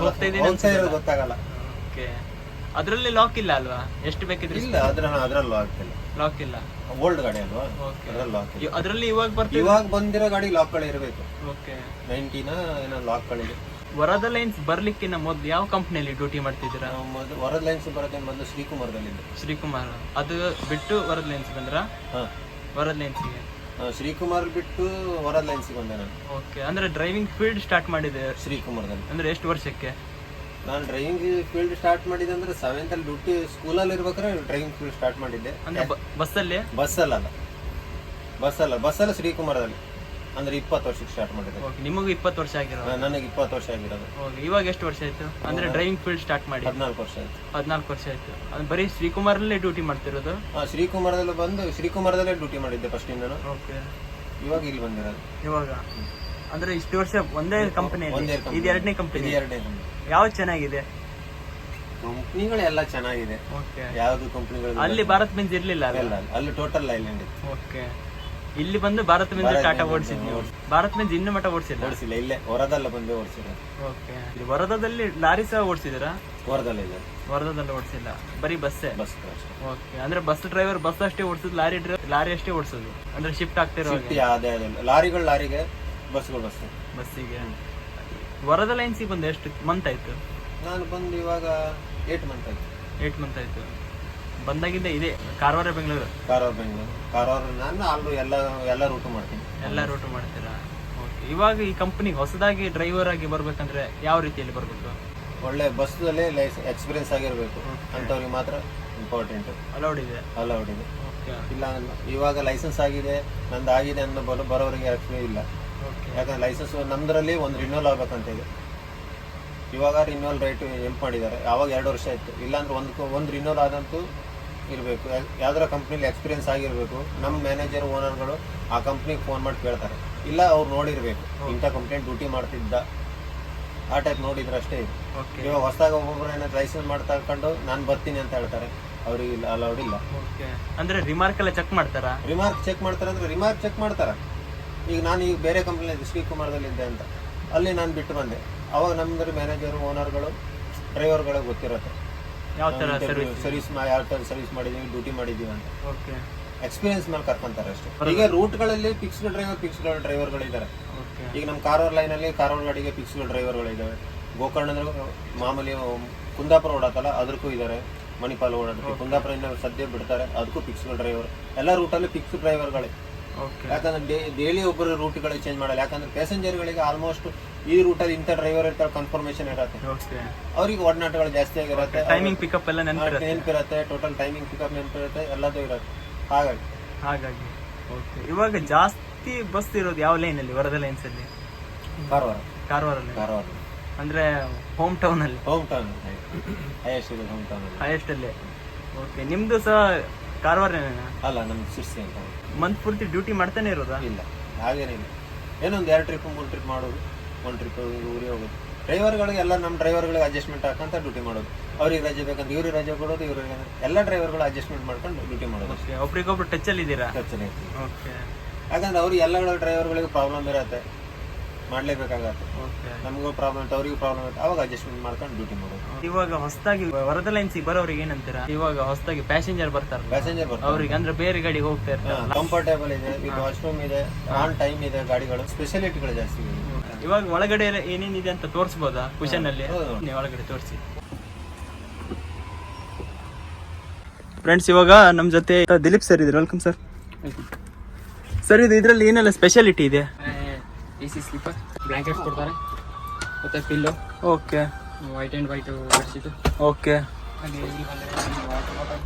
ಗೊತ್ತಾಗಲ್ಲ. ಓಕೆ ಅದರಲ್ಲಿ ಲಾಕ್ ಇಲ್ಲ ಅಲ್ವಾ? ಎಷ್ಟು ಬೇಕಿದ್ರೆ ಇಲ್ಲ ಅದ್ರ ಲಾಕ್ ಇಲ್ಲ. ಲಾಕ್ ಇಲ್ಲ. ಓಲ್ಡ್ ಗಾಡಿ ಅಲ್ವಾ? ಓಕೆ ಅದ್ರಲ್ಲಿ ಲಾಕ್ ಇಲ್ಲ. ಅದರಲ್ಲಿ ಇವಾಗ ಬರ್ತೀವಿ ಇವಾಗ ಬಂದಿರೋ ಗಾಡಿ ಲಾಕ್ಗಳು ಇರಬೇಕು. ಓಕೆ ನೈನ್ಟೀನ ಏನೋ ಲಾಕ್ಗಳಿದೆ ವರದ ಲೈನ್ಸ್ ಬರ್ಲಿಕ್ಕಿನ್ನ ಮೊದಲು ಯಾವ ಕಂಪ್ನಿಯಲ್ಲಿ ಡ್ಯೂಟಿ ಮಾಡ್ತಿದ್ದೀರಾ? ವರದ ಲೈನ್ಸ್ ಬರೋದೇ ಮೊದಲು ಶ್ರೀಕುಮಾರದಲ್ಲಿದ್ದೆ ಶ್ರೀಕುಮಾರ್. ಅದು ಬಿಟ್ಟು ವರದ ಲೈನ್ಸ್ ಬಂದ್ರ? ವರದ ವರದ್ ಲೈನ್ಸ್ಗೆ. ಶ್ರೀಕುಮಾರ್ ಬಿಟ್ಟು ವರದ ಲೈನ್ಸಿಗೆ ಬಂದೆ ನಾನು. ಓಕೆ ಅಂದ್ರೆ ಡ್ರೈವಿಂಗ್ ಫೀಲ್ಡ್ ಸ್ಟಾರ್ಟ್ ಮಾಡಿದೆ. ಶ್ರೀಕುಮಾರ್ದಲ್ಲಿ. ಅಂದ್ರೆ ಎಷ್ಟು ವರ್ಷಕ್ಕೆ? ನಾನು ಡ್ರೈವಿಂಗ್ ಫೀಲ್ಡ್ ಸ್ಟಾರ್ಟ್ ಮಾಡಿದ್ದೆ ಅಂದ್ರೆ ಸೆವೆಂತ್ ಅಲ್ಲಿ ಡ್ಯೂಟಿ ಸ್ಕೂಲಲ್ಲಿ ಇರ್ಬೇಕಾದ್ರೆ ಡ್ರೈವಿಂಗ್ ಫೀಲ್ಡ್ ಸ್ಟಾರ್ಟ್ ಮಾಡಿದ್ದೆ. ಅಂದ್ರೆ ಬಸ್ಸಲ್ಲಿ? ಬಸ್ಸಲ್ಲ ಬಸ್ಸಲ್ಲ ಬಸ್ಸಲ್ಲ ಶ್ರೀಕುಮಾರದಲ್ಲಿ. ಅಂದ್ರೆ ಇಪ್ಪತ್ತು ವರ್ಷಕ್ಕೆ ಸ್ಟಾರ್ಟ್ ಮಾಡಿದ್ದೆ ಓಕೆ ನಿಮಗೂ ಇಪ್ಪತ್ತು ವರ್ಷ ಆಗಿರೋ ನನಗೆ ಇಪ್ಪತ್ತು ವರ್ಷ ಆಗಿರೋದು. ಇವಾಗ ಎಷ್ಟು ವರ್ಷ ಆಯ್ತು? ಅಂದ್ರೆ ಡ್ರೈವಿಂಗ್ ಫೀಲ್ಡ್ ಸ್ಟಾರ್ಟ್ ಮಾಡಿ ಹದಿನಾಲ್ಕು ವರ್ಷ ಆಯ್ತು. ಹದಿನಾಲ್ಕು ವರ್ಷ ಆಯ್ತು. ಅದು ಬರೀ ಶ್ರೀಕುಮಾರಲ್ಲೇ ಡ್ಯೂಟಿ ಮಾಡ್ತಿರೋದು? ಆ ಶ್ರೀಕುಮಾರದಲ್ಲಿ ಬಂದು ಶ್ರೀಕುಮಾರದಲ್ಲೇ ಡ್ಯೂಟಿ ಮಾಡಿದ್ದೆ ಫಸ್ಟ್ ನಾನು ಓಕೆ ಇವಾಗ ಇಲ್ಲಿ ಬಂದಿರೋದು. ಇವಾಗ? ಅಂದ್ರೆ ಇಷ್ಟು ವರ್ಷ ಒಂದೇ ಕಂಪನಿ ಒಂದೇ ಇದು ಎರಡನೇ ಕಂಪನಿ ಇದು ಎರಡನೇ ಯಾವ್ದು ಚೆನ್ನಾಗಿದೆ? ಕಂಪ್ನಿಗಳೆಲ್ಲ ಚೆನ್ನಾಗಿದೆ. ಓಕೆ ಯಾವ್ದು ಕಂಪ್ನಿಗಳು ಅಲ್ಲಿ ಭಾರತ್ ಬೆಂಜ್ ಇರ್ಲಿಲ್ಲ ಅಲ್ಲ ಅಲ್ಲಿ ಟೋಟಲ್ ಐಲ್ಯಾಂಡ್ ಇದೆ ಓಕೆ ಇಲ್ಲಿ ಬಂದು ಭಾರತ್ ಬೆಂಜ್ ಟಾಟಾ ಓಡಿಸಿದ್ ನೀವು ಭಾರತ್ ಬೆಂಜ್ ಇನ್ನು ಮಟ್ಟ ಓಡಿಸಿಲ್ಲ ಓಡಿಸಿಲ್ಲ ಇಲ್ಲೇ ಹೊರದಲ್ಲ ಬಂದು ಓಡಿಸಿರೋದು. ಓಕೆ ವರದದಲ್ಲಿ ಲಾರಿ ಸಹ ಓಡಿಸಿದಿರಾ ಹೊರದಲ್ಲ ಇದೆ. ವರದದಲ್ಲಿ ಓಡಿಸಿಲ್ಲ. ಬರೀ ಬಸ್ಸೇ ಬಸ್ ಅಷ್ಟೇ. ಓಕೆ ಅಂದ್ರೆ ಬಸ್ ಡ್ರೈವರ್ ಬಸ್ ಅಷ್ಟೇ ಓಡಿಸೋದು ಲಾರಿ ಡ್ರೈವರ್ ಲಾರಿ ಅಷ್ಟೇ ಓಡಿಸೋದು. ಅಂದ್ರೆ ಶಿಫ್ಟ್ ಆಗ್ತಿರೋ ಅದಿಲ್ಲ ಲಾರಿಗಳು ಲಾರಿಗೆ ಬಸ್ಗಳು ಬಸ್ ಬಸ್ಸಿಗೆ. ವರದ ಲೈನ್ಸಿಗೆ ಬಂದು ಎಷ್ಟು ಮಂತ್ ಆಯಿತು? ನಾನು ಬಂದು ಇವಾಗ ಏಟ್ ಮಂತ್ ಆಯಿತು. ಏಟ್ ಮಂತ್ ಆಯಿತು. ಬಂದಾಗಿಂದ ಇದೆ ಕಾರವಾರ ಬೆಂಗಳೂರು? ಕಾರವಾರ ಬೆಂಗಳೂರು. ಕಾರವಾರ ನಾನು ಅಲ್ಲೂ ಎಲ್ಲ ಎಲ್ಲ ರೂಟು ಮಾಡ್ತೀನಿ. ಎಲ್ಲ ರೂಟು ಮಾಡ್ತೀರಾ? ಓಕೆ ಇವಾಗ ಈ ಕಂಪ್ನಿಗೆ ಹೊಸದಾಗಿ ಡ್ರೈವರ್ ಆಗಿ ಬರ್ಬೇಕಂದ್ರೆ ಯಾವ ರೀತಿಯಲ್ಲಿ ಬರಬೇಕು? ಒಳ್ಳೆ ಬಸ್ಸಲ್ಲೇ ಲೈಸ್ ಎಕ್ಸ್ಪೀರಿಯನ್ಸ್ ಆಗಿರಬೇಕು. ಅಂಥವ್ರಿಗೆ ಮಾತ್ರ ಇಂಪಾರ್ಟೆಂಟ್ ಅಲೌಡ್ ಇದೆ? ಅಲೌಡ್ ಇದೆ. ಓಕೆ ಇಲ್ಲ ಇವಾಗ ಲೈಸೆನ್ಸ್ ಆಗಿದೆ ನಂದು ಆಗಿದೆ ಅನ್ನೋ ಬರೋ ಬರೋರಿಗೆ actually ಇಲ್ಲ. ಯಾಕಂದ್ರೆ ಲೈಸೆನ್ಸ್ ನಮ್ದ್ರಲ್ಲಿ ಒಂದು ರಿನ್ಯೂವಲ್ ಆಗ್ಬೇಕಂತ ಇದೆ ಇವಾಗ ರಿನ್ಯೂವಲ್ ರೇಟ್ ಎಂಪ್ ಮಾಡಿದ್ದಾರೆ. ಯಾವಾಗ ಎರಡು ವರ್ಷ ಆಯ್ತು ಇಲ್ಲಾಂದ್ರೆ ಒಂದು ಒಂದು ರಿನ್ಯೂವಲ್ ಆದಂತೂ ಇರಬೇಕು. ಯಾವ್ದಾರ ಕಂಪ್ನಿಲಿ ಎಕ್ಸ್ಪೀರಿಯನ್ಸ್ ಆಗಿರಬೇಕು. ನಮ್ಮ ಮ್ಯಾನೇಜರ್ ಓನರ್ಗಳು ಆ ಕಂಪ್ನಿಗೆ ಫೋನ್ ಮಾಡಿ ಕೇಳ್ತಾರೆ. ಇಲ್ಲ ಅವ್ರು ನೋಡಿರಬೇಕು. ಇಂಥ ಕಂಪ್ನಿ ಡ್ಯೂಟಿ ಮಾಡ್ತಿದ್ದ. ಆ ಟೈಪ್ ನೋಡಿದ್ರೆ ಅಷ್ಟೇ ಇದು. ಓಕೆ ಇವಾಗ ಹೊಸದಾಗ ಒಬ್ಬೊಬ್ರು ಏನಾದ್ರು ಲೈಸೆನ್ಸ್ ಮಾಡಿ ತಗೊಂಡು ನಾನು ಬರ್ತೀನಿ ಅಂತ ಹೇಳ್ತಾರೆ. ಅವ್ರಿಗೆ ಇಲ್ಲ ಅಲೌಡ್ ಇಲ್ಲ. ಅಂದ್ರೆ ರಿಮಾರ್ಕ್ ಎಲ್ಲ ಚೆಕ್ ಮಾಡ್ತಾರ? ರಿಮಾರ್ಕ್ ಚೆಕ್ ಮಾಡ್ತಾರೆ ಅಂದ್ರೆ ರಿಮಾರ್ಕ್ ಚೆಕ್ ಮಾಡ್ತಾರೆ. ಈಗ ನಾನು ಈಗ ಬೇರೆ ಕಂಪ್ನಿಯಲ್ಲಿ ಶ್ರೀಕುಮಾರದಲ್ಲಿ ಇದ್ದೆ ಅಂತ. ಅಲ್ಲಿ ನಾನು ಬಿಟ್ಟು ಬಂದೆ. ಅವಾಗ ನಮ್ಮದ್ರ ಮ್ಯಾನೇಜರು ಓನರ್ಗಳು ಡ್ರೈವರ್ಗಳಿಗೆ ಗೊತ್ತಿರುತ್ತೆ. ಯಾವ ಸರ್ವಿಸ್ ಯಾವ ಥರ ಸರ್ವಿಸ್ ಮಾಡಿದ್ದೀವಿ ಡ್ಯೂಟಿ ಮಾಡಿದ್ದೀವಿ ಅಂತ. ಓಕೆ ಎಕ್ಸ್ಪೀರಿಯನ್ಸ್ ಮೇಲೆ ಕರ್ಕೊಂತಾರೆ ಅಷ್ಟೇ. ಈಗ ರೂಟ್ಗಳಲ್ಲಿ ಫಿಕ್ಸ್ಡ್ ಡ್ರೈವರ್ ಫಿಕ್ಸ್ಡ್ ಡ್ರೈವರ್ಗಳಿದ್ದಾರೆ ಈಗ ನಮ್ಮ ಕಾರವಾರ ಲೈನಲ್ಲಿ ಕಾರವಾರ ಗಾಡಿಗೆ ಫಿಕ್ಸ್ಡ್ ಡ್ರೈವರ್ಗಳಿದ್ದಾವೆ ಗೋಕರ್ಣ ಅಂದ್ರೆ ಮಾಮೂಲಿ ಕುಂದಾಪುರ ಓಡಾತಲ್ಲ ಅದಕ್ಕೂ ಇದ್ದಾರೆ ಮಣಿಪಾಲ್ ಓಡಾಡ್ತಾರೆ ಕುಂದಾಪುರದಿಂದ ಸದ್ಯ ಬಿಡ್ತಾರೆ. ಅದಕ್ಕೂ ಫಿಕ್ಸ್ಡ್ ಡ್ರೈವರ್ ಎಲ್ಲ ರೂಟಲ್ಲಿ ಫಿಕ್ಸ್ಡ್ ಡ್ರೈವರ್ಗಳೇ ಯಾಕಂದ್ರೆ ಡೈಲಿ ಒಬ್ಬರು ರೂಟ್ಗಳು ಚೇಂಜ್ ಮಾಡಲ್ಲ. ಯಾಕಂದ್ರೆ ಪ್ಯಾಸೆಂಜರ್ಗಳಿಗೆ ಆಲ್ಮೋಸ್ಟ್ ಈ ರೂಟಲ್ಲಿ ಇಂಥ ಡ್ರೈವರ್ ಇರ್ತಾರೆ ಕನ್ಫರ್ಮೇಶನ್ ಇರತ್ತೆ. ಅವ್ರಿಗೆ ಒಡನಾಟಗಳು ಜಾಸ್ತಿ ಆಗಿರುತ್ತೆ. ಟೈಮಿಂಗ್ ಪಿಕಪ್ ಎಲ್ಲ ನೆನಪಿರುತ್ತೆ. ಟೋಟಲ್ ಟೈಮಿಂಗ್ ಪಿಕಪ್ ನೆನಪಿರುತ್ತೆ ಎಲ್ಲದೂ ಇರುತ್ತೆ. ಹಾಗಾಗಿ. ಹಾಗಾಗಿ. ಓಕೆ ಇವಾಗ ಜಾಸ್ತಿ ಬಸ್ ಇರೋದು ಯಾವ ಲೈನ್ ಅಲ್ಲಿ ವರದ ಲೈನ್ಸ್ ಅಲ್ಲಿ? ಕಾರವಾರ. ಕಾರವಾರಲ್ಲಿ ಕಾರವಾರ. ಅಂದ್ರೆ ಹೋಮ್ ಟೌನ್ ಅಲ್ಲಿ. ಹೋಮ್ ಟೌನ್ ಹೈಯೆಸ್ಟ್ ಇದೆ ಹೋಮ್ ಟೌನ್ ಹೈಯೆಸ್ಟ್ ಅಲ್ಲಿ. ಓಕೆ ನಿಮ್ದು ಸಹ ಕಾರವಾರನೇನಾ? ಅಲ್ಲ ನಮ್ಗೆ ಶಿರ್ಸಿ ಅಂತ ಮಂತ್ ಪೂರ್ತಿ ಡ್ಯೂಟಿ ಮಾಡ್ತಾನೆ ಇರೋದಾ? ಇಲ್ಲ ಹಾಗೇನಿಲ್ಲ. ಏನೊಂದು ಎರಡು ಟ್ರಿಪ್ ಮೂರು ಟ್ರಿಪ್ ಮಾಡೋದು. ಒಂದು ಟ್ರಿಪ್ ಊರಿಗೆ ಹೋಗೋದು. ಡ್ರೈವರ್ಗಳಿಗೆ ಎಲ್ಲ ನಮ್ಮ ಡ್ರೈವರ್ಗಳಿಗೆ ಅಡ್ಜಸ್ಟ್ಮೆಂಟ್ ಹಾಕಂತ ಡ್ಯೂಟಿ ಮಾಡೋದು. ಅವ್ರಿಗೆ ರಜೆ ಬೇಕಂತ ಇವ್ರಿಗೆ ರಜೆ ಕೊಡೋದು ಇವ್ರಿಗೆ ಎಲ್ಲ ಡ್ರೈವರ್ಗಳು ಅಡ್ಜಸ್ಟ್ಮೆಂಟ್ ಮಾಡ್ಕೊಂಡು ಡ್ಯೂಟಿ ಮಾಡೋದು. ಒಬ್ರಿಗೊಬ್ರು ಟಚ್ ಅಲ್ಲಿ ಇದ್ದೀರಾ? ಟಚ್ ಇರ್ತದೆ. ಓಕೆ ಯಾಕಂದ್ರೆ ಅವ್ರಿಗೆ ಎಲ್ಲ ಡ್ರೈವರ್ಗಳಿಗೆ ಪ್ರಾಬ್ಲಮ್ ಇರತ್ತೆ. ಮಾಡ್ಲೇಬೇಕಾಗತ್ತೆ. ಓಕೆ ನಮಗೂ ಪ್ರಾಬ್ಲಮ್ ಇತ್ತು ಅವ್ರಿಗೂ ಪ್ರಾಬ್ಲಮ್ ಇತ್ತು ಅವಾಗ ಅಡ್ಜಸ್ಟ್ಮೆಂಟ್ ಮಾಡ್ಕೊಂಡು ಡ್ಯೂಟಿ ಮಾಡೋದು ಇವಾಗ ಹೊಸದಾಗಿ ವರದ ಲೈನ್ಸ್ ಬರೋರಿಗೆ ಏನಂತೀರಾ? ಇವಾಗ ಹೊಸದಾಗಿ ಪ್ಯಾಸೆಂಜರ್ ಬರ್ತಾರೆ ಪ್ಯಾಸೆಂಜರ್ ಬರ್ತಾರೆ. ಅವ್ರಿಗೆ ಅಂದ್ರೆ ಬೇರೆ ಗಾಡಿ ಹೋಗ್ತಾ ಇರ್ತಾರೆ. ಕಂಫರ್ಟೇಬಲ್ ಇದೆ ಈಗ ವಾಶ್ರೂಮ್ ಇದೆ ಆನ್ ಟೈಮ್ ಇದೆ ಗಾಡಿಗಳು ಸ್ಪೆಷಾಲಿಟಿಗಳು ಜಾಸ್ತಿ ಇದೆ. ಇವಾಗ ಒಳಗಡೆ ಏನೇನಿದೆ ಅಂತ ತೋರಿಸ್ಬೋದಾ? ಕುಶನ್ ಅಲ್ಲಿ? ನೀವು ಒಳಗಡೆ ತೋರಿಸಿ. ಫ್ರೆಂಡ್ಸ್ ಇವಾಗ ನಮ್ಮ ಜೊತೆ ದಿಲೀಪ್ ಸರ್ ಇದ್ರು. ವೆಲ್ಕಮ್ ಸರ್ ಸರ್ ಇದು ಇದರಲ್ಲಿ ಏನೆಲ್ಲ ಸ್ಪೆಷಾಲಿಟಿ ಇದೆ? ಎ ಸಿ ಸ್ಲೀಪರ್ ಬ್ಲ್ಯಾಂಕೆಟ್ಸ್ ಕೊಡ್ತಾರೆ. ಮತ್ತೆ pillow. Okay. White and white bedsheet. Okay. ಹಾಗೆ ಇಲ್ಲಿ ಬಂದರೆ ವಾಟರ್ ಬಾಟಲ್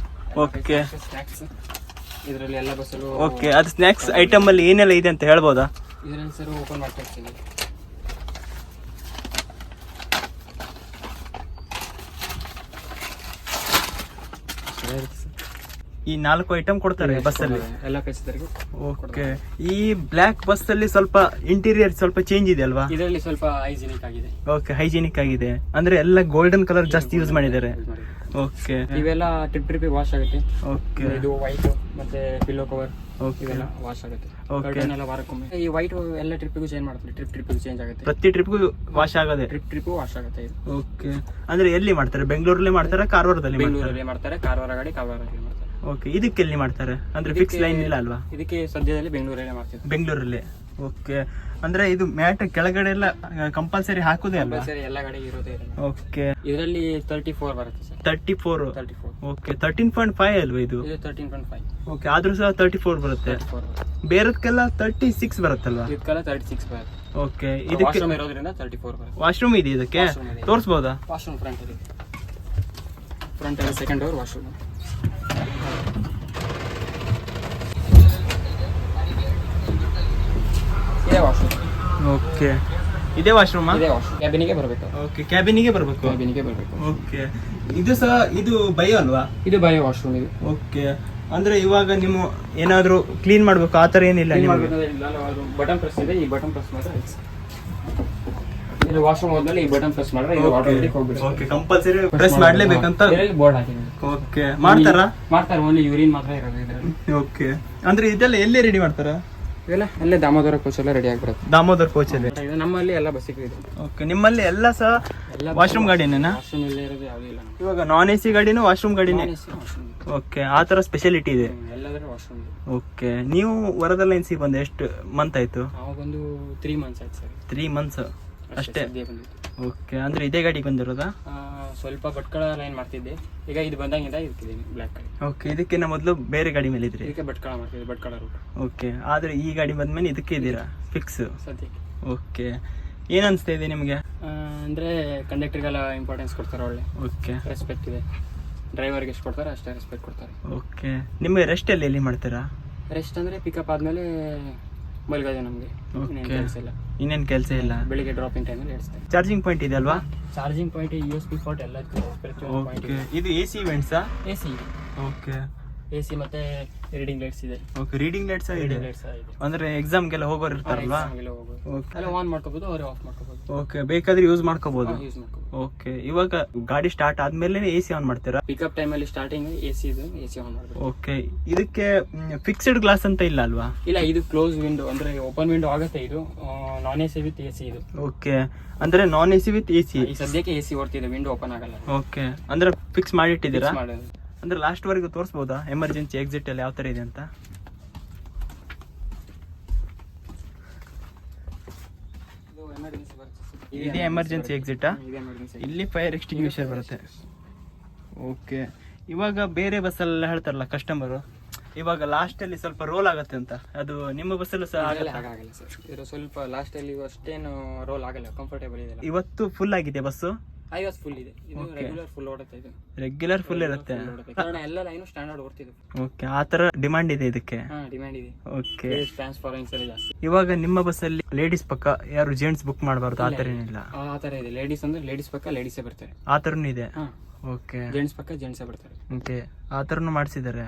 Okay. ಸ್ನ್ಯಾಕ್ಸ್ ಇದರಲ್ಲಿ ಎಲ್ಲ ಬಸ್ಸಲ್ಲೂ ಓಕೆ ಅದು ಸ್ನ್ಯಾಕ್ಸ್ ಐಟಮ್ ಅಲ್ಲಿ ಏನೆಲ್ಲ ಇದೆ ಅಂತ ಹೇಳ್ಬೋದಾ? ಇದರಲ್ಲಿ ಸರ್ ಓಪನ್ ಮಾಡ್ತಾ ಇರ್ತೀನಿ. ಈ ನಾಲ್ಕು ಐಟಮ್ ಕೊಡ್ತಾರೆ ಬಸ್ಸಲ್ಲಿ ಎಲ್ಲ ಪ್ಯಾಸೆಂಜರ್ಗೂ ಓಕೆ ಈ ಬ್ಲಾಕ್ ಬಸ್ ಅಲ್ಲಿ ಸ್ವಲ್ಪ ಇಂಟೀರಿಯರ್ ಸ್ವಲ್ಪ ಚೇಂಜ್ ಇದೆ ಅಲ್ವಾ? ಇದರಲ್ಲಿ ಸ್ವಲ್ಪ ಹೈಜಿನಿಕ್ ಆಗಿದೆ. ಓಕೆ ಹೈಜಿನಿಕ್ ಆಗಿದೆ. ಅಂದ್ರೆ ಎಲ್ಲ ಗೋಲ್ಡನ್ ಕಲರ್ ಜಾಸ್ತಿ ಯೂಸ್ ಮಾಡಿದ್ದಾರೆ. ಓಕೆ ಇವೆಲ್ಲ ಟ್ರಿಪ್ ಟ್ರಿಪ್ ವಾಶ್ ಆಗುತ್ತೆ. ಓಕೆ ಇದು ವೈಟ್ ಮತ್ತೆ ಪಿಲ್ಲೋ ಕವರ್ ಓಕೆ ಇವೆಲ್ಲ ವಾಶ್ ಆಗುತ್ತೆ. ಕರ್ಟನ್ ಎಲ್ಲ ವಾರಕ್ಕೊಮ್ಮೆ. ಈ ವೈಟ್ ಎಲ್ಲ ಟ್ರಿಪ್ಪಿಗೂ ಚೇಂಜ್ ಮಾಡ್ತಾರೆ. ಟ್ರಿಪ್ ಟ್ರಿಪ್ಪಿಗೂ ಚೇಂಜ್ ಆಗುತ್ತೆ. ಪ್ರತಿ ಟ್ರಿಪ್ಗೂ ವಾಶ್ ಆಗೋದೇ? ಟ್ರಿಪ್ ಟ್ರಿಪ್ಪು ವಾಶ್ ಆಗುತ್ತೆ ಇದು. ಓಕೆ ಅಂದ್ರೆ ಎಲ್ಲಿ ಮಾಡ್ತಾರೆ? ಬೆಂಗಳೂರಲ್ಲಿ ಮಾಡ್ತಾರೆ? ಕಾರವಾರದಲ್ಲಿ ಮಾಡ್ತಾರೆ? ಬೆಂಗಳೂರಲ್ಲಿ ಮಾಡ್ತಾರೆ. ಕಾರವಾರ ಗಾಡಿ ಕಾರವಾರಲ್ಲಿ ಮಾಡ್ತಾರೆ. ಓಕೆ ಇದಕ್ಕೆ ಎಲ್ಲಿ ಮಾಡ್ತಾರೆ? ಅಂದ್ರೆ ಫಿಕ್ಸ್ ಲೈನ್ ಇಲ್ಲ ಅಲ್ವಾ? ಇದಕ್ಕೆ ಸದ್ಯದಲ್ಲಿ ಬೆಂಗಳೂರಲ್ಲೇ ಮಾಡ್ತೀವಿ. ಬೆಂಗಳೂರಲ್ಲಿ. ಓಕೆ ಅಂದ್ರೆ ಇದು ಮ್ಯಾಟ್ ಕೆಳಗಡೆ ಎಲ್ಲ ಕಂಪಲ್ಸರಿ ಹಾಕುದೇ ಅಲ್ವಾ? ಸರಿ ಎಲ್ಲ ಕಡೆ ಇರೋದೇ ಓಕೆ ಇದರಲ್ಲಿ ತರ್ಟಿ ಫೋರ್ ಬರುತ್ತೆ sir. Thirty four thirty four okay thirteen point five ಅಲ್ವಾ ಇದು? ತರ್ಟೀನ್ ಪಾಯಿಂಟ್ ಫೈವ್ ಓಕೆ ಆದ್ರೂ ಸಹ ತರ್ಟಿ ಫೋರ್ ಬರುತ್ತೆ. ಬೇರೆದಕ್ಕೆಲ್ಲ ತರ್ಟಿ ಸಿಕ್ಸ್ ಬರುತ್ತಲ್ವಾ? ಇದಕ್ಕೆಲ್ಲ ತರ್ಟಿ ಸಿಕ್ಸ್ ಬರುತ್ತೆ ಓಕೆ ಇದಕ್ಕೆ ವಾಶ್ರೂಮ್ ಇರೋದ್ರಿಂದ ತರ್ಟಿ ಫೋರ್ ಬರುತ್ತೆ. ವಾಶ್ರೂಮ್ ಇದೆ ಇದಕ್ಕೆ. ತೋರಿಸ್ಬೋದಾ? ವಾಶ್ರೂಮ್ ಫ್ರಂಟ್ ಇದೆ. ಫ್ರಂಟ್ ಸೆಕೆಂಡ್ ಡೋರ್ ವಾಶ್ರೂಮ್ ಇದೇ ವಾಶ್ರೂಮ್ ಓಕೆ ಇದೇ ವಾಶ್ರೂಮ್ ಇದೇ ವಾಶ್ರೂಮ್ ಕ್ಯಾಬಿನಿಗೆ ಬರಬೇಕು. ಓಕೆ ಕ್ಯಾಬಿನಿಗೆ ಬರಬೇಕು? ಕ್ಯಾಬಿನಿಗೆ ಬರಬೇಕು. ಓಕೆ ಇದು ಸಹ ಇದು ಬಯೋ ಅಲ್ವಾ? ಇದು ಬಯೋ ವಾಶ್ರೂಮ್ ಇದು. ಓಕೆ ಅಂದ್ರೆ ಇವಾಗ ನೀವು ಏನಾದರೂ ಕ್ಲೀನ್ ಮಾಡಬೇಕು ಆ ಥರ ಏನಿಲ್ಲ ಬಟನ್ ಪ್ರೆಸ್ ಇದೆ ಈ ಬಟನ್ ಪ್ರೆಸ್ ಆಯ್ತು. ಇದು ವಾಶ್ರೂಮ್ ಹೋದ್ಮೇಲೆ ಈ ಬಟನ್ ಪ್ರೆಸ್ ಮಾಡಿದ್ರೆ ಇದು ಆಟೋಮೆಟಿಕ್ ಹೋಗ್ಬಿಡುತ್ತೆ. ಓಕೆ ಕಂಪಲ್ಸರಿ ಪ್ರೆಸ್ ಮಾಡ್ಲೇಬೇಕಂತ? ಇದರಲ್ಲಿ ಬೋರ್ಡ್ ಹಾಕಿದ್ದೀನಿ ಓಕೆ ಮಾಡ್ತಾರಾ? ಮಾಡ್ತಾರೆ ಓನ್ಲಿ ಯೂರಿನ್ ಮಾತ್ರ ಇರೋದು ಇದರಲ್ಲಿ. ಓಕೆ ಅಂದ್ರೆ ಇದೆಲ್ಲ ಎಲ್ಲಿ ರೆಡಿ ಮಾಡ್ತಾರಾ? ಇದೆಲ್ಲ ಅಲ್ಲೇ ದಾಮೋದರ ಕೋಚ್ ಎಲ್ಲ ರೆಡಿ ಆಗ್ಬಿಡುತ್ತೆ. ದಾಮೋದರ ಕೋಚ್ ಇದು ನಮ್ಮಲ್ಲಿ ಎಲ್ಲ ಬಸ್ಸಿಗೆ ಇದೆ. ಓಕೆ ನಿಮ್ಮಲ್ಲಿ ಎಲ್ಲ ಸಹ ಎಲ್ಲ ವಾಶ್ರೂಮ್ ಗಾಡಿನೇನಾ? ವಾಶ್ರೂಮ್ ಇಲ್ಲೇ ಇರೋದು ಯಾವುದೂ ಇಲ್ಲ. ಇವಾಗ ನಾನ್ ಎ ಸಿ ಗಾಡಿನೂ? ವಾಶ್ರೂಮ್ ಗಾಡಿನೇ ಓಕೆ ಆ ತರ ಸ್ಪೆಷಾಲಿಟಿ ಇದೆ. ಎಲ್ಲಾದ್ರೂ ವಾಶ್ರೂಮ್ ಓಕೆ ನೀವು ವರದ ಲೈನ್ಸಿಗೆ ಬಂದು ಎಷ್ಟು ಮಂತ್ ಆಯ್ತು? ನಾವು ಒಂದು ತ್ರೀ ಮಂತ್ಸ್ ಆಯ್ತು ಸರ್. ತ್ರೀ ಮಂತ್ಸ್ ಅಷ್ಟೇ ಓಕೆ ಅಂದ್ರೆ ಇದೇ ಗಾಡಿಗೆ ಬಂದಿರೋದಾ? ಸ್ವಲ್ಪ ಭಟ್ಕಳ ಲೈನ್ ಮಾಡ್ತಿದ್ದೆ. ಈಗ ಇದು ಬಂದಾಗಿಂದ ಇರ್ತಿದ್ದೀನಿ ಬ್ಲ್ಯಾಕ್ ಗಾಡಿ. ಓಕೆ ಇದಕ್ಕಿಂತ ಮೊದಲು ಬೇರೆ ಗಾಡಿ ಮೇಲೆ ಇದ್ರಿ. ಇದಕ್ಕೆ ಭಟ್ಕಳ ಮಾಡ್ತಿದ್ದೆ ಭಟ್ಕಳ ರೂಟ್ ಓಕೆ ಆದ್ರೆ ಈ ಗಾಡಿ ಬಂದ್ಮೇಲೆ ಇದಕ್ಕೆ ಇದ್ದೀರಾ? ಫಿಕ್ಸ್ ಸದ್ಯಕ್ಕೆ. ಓಕೆ ಏನ್ ಅನ್ಸ್ತಾ ಇದೆ ನಿಮಗೆ? ಅಂದ್ರೆ ಕಂಡಕ್ಟರ್ ಕಂಡಕ್ಟರ್ಗೆಲ್ಲ ಇಂಪಾರ್ಟೆನ್ಸ್ ಕೊಡ್ತಾರೆ ಒಳ್ಳೆ. ಓಕೆ. ರೆಸ್ಪೆಕ್ಟ್ ಇದೆ. ಡ್ರೈವರ್ಗೆ ಎಷ್ಟು ಕೊಡ್ತಾರೆ ಅಷ್ಟೇ ರೆಸ್ಪೆಕ್ಟ್ ಕೊಡ್ತಾರೆ. ಓಕೆ ನಿಮಗೆ ರೆಸ್ಟ್ ಎಲ್ಲಿ ಎಲ್ಲಿ ಮಾಡ್ತೀರಾ? ರೆಸ್ಟ್ ಅಂದ್ರೆ ಪಿಕಪ್ ಆದ್ಮೇಲೆ ಮಲ್ಗದೆ ನಮಗೆ. Okay. ಕೆಲಸ ಇಲ್ಲ. ಇನ್ನೇನು ಕೆಲಸ ಇಲ್ಲ. ಬೆಳಿಗ್ಗೆ ಡ್ರಾಪಿಂಗ್ ಟೈಮಲ್ಲಿ ಇಡಿಸ್ತಾರೆ ಚಾರ್ಜಿಂಗ್ ಪಾಯಿಂಟ್ ಇದೆ ಅಲ್ವಾ? Charging point U S B port ಎಲ್ಲ ಪ್ರತಿಯೊಂದು ಪಾಯಿಂಟ್ ಓಕೆ ಇದು. A C ಇವೆಂಟ್ಸಾ A C okay A C ಮತ್ತೆ ರೀಡಿಂಗ್ ಲೈಟ್ಸ್ ಇದೆ. ಓಕೆ ರೀಡಿಂಗ್ ಲೈಟ್ಸ್ ಇದೆ. ರೀಡಿಂಗ್ ಲೈಟ್ಸ್ ಇದೆ. ಅಂದ್ರೆ ಎಕ್ಸಾಮ್ಗೆಲ್ಲ ಹೋಗೋರು ಇರ್ತಾರಲ್ವಾ? ಹೋಗ್ಬೋದು ಓಕೆ ಎಲ್ಲ ಆನ್ ಮಾಡ್ಕೋಬಹುದು ಅವ್ರೆ ಆಫ್ ಮಾಡ್ಕೋಬಹುದು ಓಕೆ ಬೇಕಾದ್ರೆ ಯೂಸ್ ಮಾಡ್ಕೋಬಹುದು ಯೂಸ್ ಮಾಡ್ಕೋಬಹುದು ಓಕೆ ಇವಾಗ ಗಾಡಿ ಸ್ಟಾರ್ಟ್ ಆದ್ಮೇಲೆ ಎ ಸಿ ಆನ್ ಮಾಡ್ತೀರಾ? ಪಿಕಪ್ ಟೈಮ್ ಅಲ್ಲಿ ಸ್ಟಾರ್ಟಿಂಗ್ ಎ ಸಿ ಇದು ಎ ಸಿ ಆನ್ ಮಾಡ್ಬೇಕು ಓಕೆ ಇದಕ್ಕೆ ಫಿಕ್ಸ್ಡ್ ಗ್ಲಾಸ್ ಅಂತ ಇಲ್ಲ ಅಲ್ವಾ? ಇಲ್ಲ ಇದು ಕ್ಲೋಸ್ ವಿಂಡೋ ಅಂದ್ರೆ ಓಪನ್ ವಿಂಡೋ ಆಗುತ್ತೆ ಇದು. Non A C with A C ಇದು. ಓಕೆ ಅಂದ್ರೆ non A C with A C ಸದ್ಯಕ್ಕೆ ಎ ಸಿ ಓಡ್ತಿದೆ ವಿಂಡೋ ಓಪನ್ ಆಗಲ್ಲ. ಓಕೆ ಅಂದ್ರೆ ಫಿಕ್ಸ್ ಮಾಡಿಟ್ಟಿದ್ದೀರಾ? ಮಾಡೋದು ಅಂದ್ರೆ ಲಾಸ್ಟ್ ವರೆಗೂ ತೋರಿಸ್ಬೋದಾ? ಎಮರ್ಜೆನ್ಸಿ ಎಕ್ಸಿಟ್ ಅಲ್ಲಿ ಯಾವ ತರ ಇದೆ ಅಂತ? ಇದು ಎಮರ್ಜೆನ್ಸಿ ಎಕ್ಸಿಟಾ ಇಲ್ಲಿ ಫೈರ್ ಎಕ್ಸ್ಟಿಂಗ್ವಿಷರ್ ಬರುತ್ತೆ. ಓಕೆ ಇವಾಗ ಬೇರೆ ಬಸ್ಸಲ್ಲೆಲ್ಲ ಹೇಳ್ತಾರಲ್ಲ ಕಸ್ಟಮರು ಇವಾಗ ಲಾಸ್ಟ್ ಅಲ್ಲಿ ಸ್ವಲ್ಪ ರೋಲ್ ಆಗತ್ತೆ ಅಂತ. ಅದು ನಿಮ್ಮ ಬಸ್ಸಲ್ಲೂ ಸಹ ಆಗಲ್ಲ ಆಗಲ್ಲ ಸರ್. ಇದು ಸ್ವಲ್ಪ ಲಾಸ್ಟ್ ಅಲ್ಲಿ ಅಷ್ಟೇನು ರೋಲ್ ಆಗಲ್ಲ ಕಂಫರ್ಟೇಬಲ್ ಇದೆ ಇವತ್ತು ಫುಲ್ ಆಗಿದೆ ಬಸ್ಸು ಐವತ್ತು ಫುಲ್ ಇದೆ. ಇದು ರೆಗ್ಯುಲರ್ ಫುಲ್ ಓಡುತ್ತೆ ಇದು. ರೆಗ್ಯುಲರ್ ಫುಲ್ ಇರುತ್ತೆ. ಕಾರಣ ಎಲ್ಲ ಲೈನು ಸ್ಟ್ಯಾಂಡರ್ಡ್ ಓಡ್ತಿದೆ. ಓಕೆ ಆ ತರ ಡಿಮಾಂಡ್ ಇದೆ ಇದಕ್ಕೆ? ಹಾ ಡಿಮ್ಯಾಂಡ್ ಇದೆ. ಓಕೆ ಟ್ರಾನ್ಸ್ಫಾರೆನ್ಸ್ ಅಲ್ಲಿ ಜಾಸ್ತಿ. ಇವಾಗ ನಿಮ್ಮ ಬಸ್ಸಲ್ಲಿ ಲೇಡೀಸ್ ಪಕ್ಕ ಯಾರು ಜೆಂಟ್ಸ್ ಬುಕ್ ಮಾಡಬಾರ್ದು ಆ ತರ ಏನಿಲ್ಲ? ಆ ತರ ಇದೆ. ಲೇಡೀಸ್ ಅಂದ್ರೆ ಲೇಡೀಸ್ ಪಕ್ಕ ಲೇಡೀಸೇ ಬರ್ತಾರೆ. ಆ ತರನು ಇದೆ? ಹಾ. ಓಕೆ ಜೆಂಟ್ಸ್ ಪಕ್ಕ ಜೆಂಟ್ಸೇ ಬರ್ತಾರೆ. ಓಕೆ ಆ ಥರನು ಮಾಡಿಸಿದ್ದಾರೆ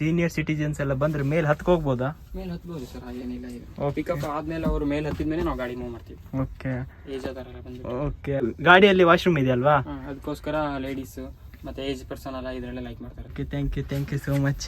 ಸೀನಿಯರ್ ಸಿಟಿಜನ್ಸ್ ಎಲ್ಲ ಬಂದ್ರೆ ಮೇಲೆ ಹತ್ಕ ಹೋಗ್ಬೋದಾ ಮೇಲೆ ಹತ್ಬೋದು ಸರ್ ಹಾಗೇನಿಲ್ಲ ಓ ಪಿಕಪ್ ಆದ್ಮೇಲೆ ಅವರು ಮೇಲೆ ಹತ್ತಿದ್ಮೇಲೆ ನಾವು ಗಾಡಿ ಮೂವ್ ಮಾಡ್ತೀವಿ. ಓಕೆ ಏಜ್ ಆದವರೆಲ್ಲ ಬಂದು ಓಕೆ ಗಾಡಿಯಲ್ಲಿ ವಾಶ್ರೂಮ್ ಇದೆ ಅಲ್ವಾ ಅದಕ್ಕೋಸ್ಕರ ಲೇಡೀಸ್ ಮತ್ತೆ ಏಜ್ ಪರ್ಸನ್ ಎಲ್ಲ ಇದರಲ್ಲೇ ಲೈಕ್ ಮಾಡ್ತಾರೆ. Okay thank you thank you so much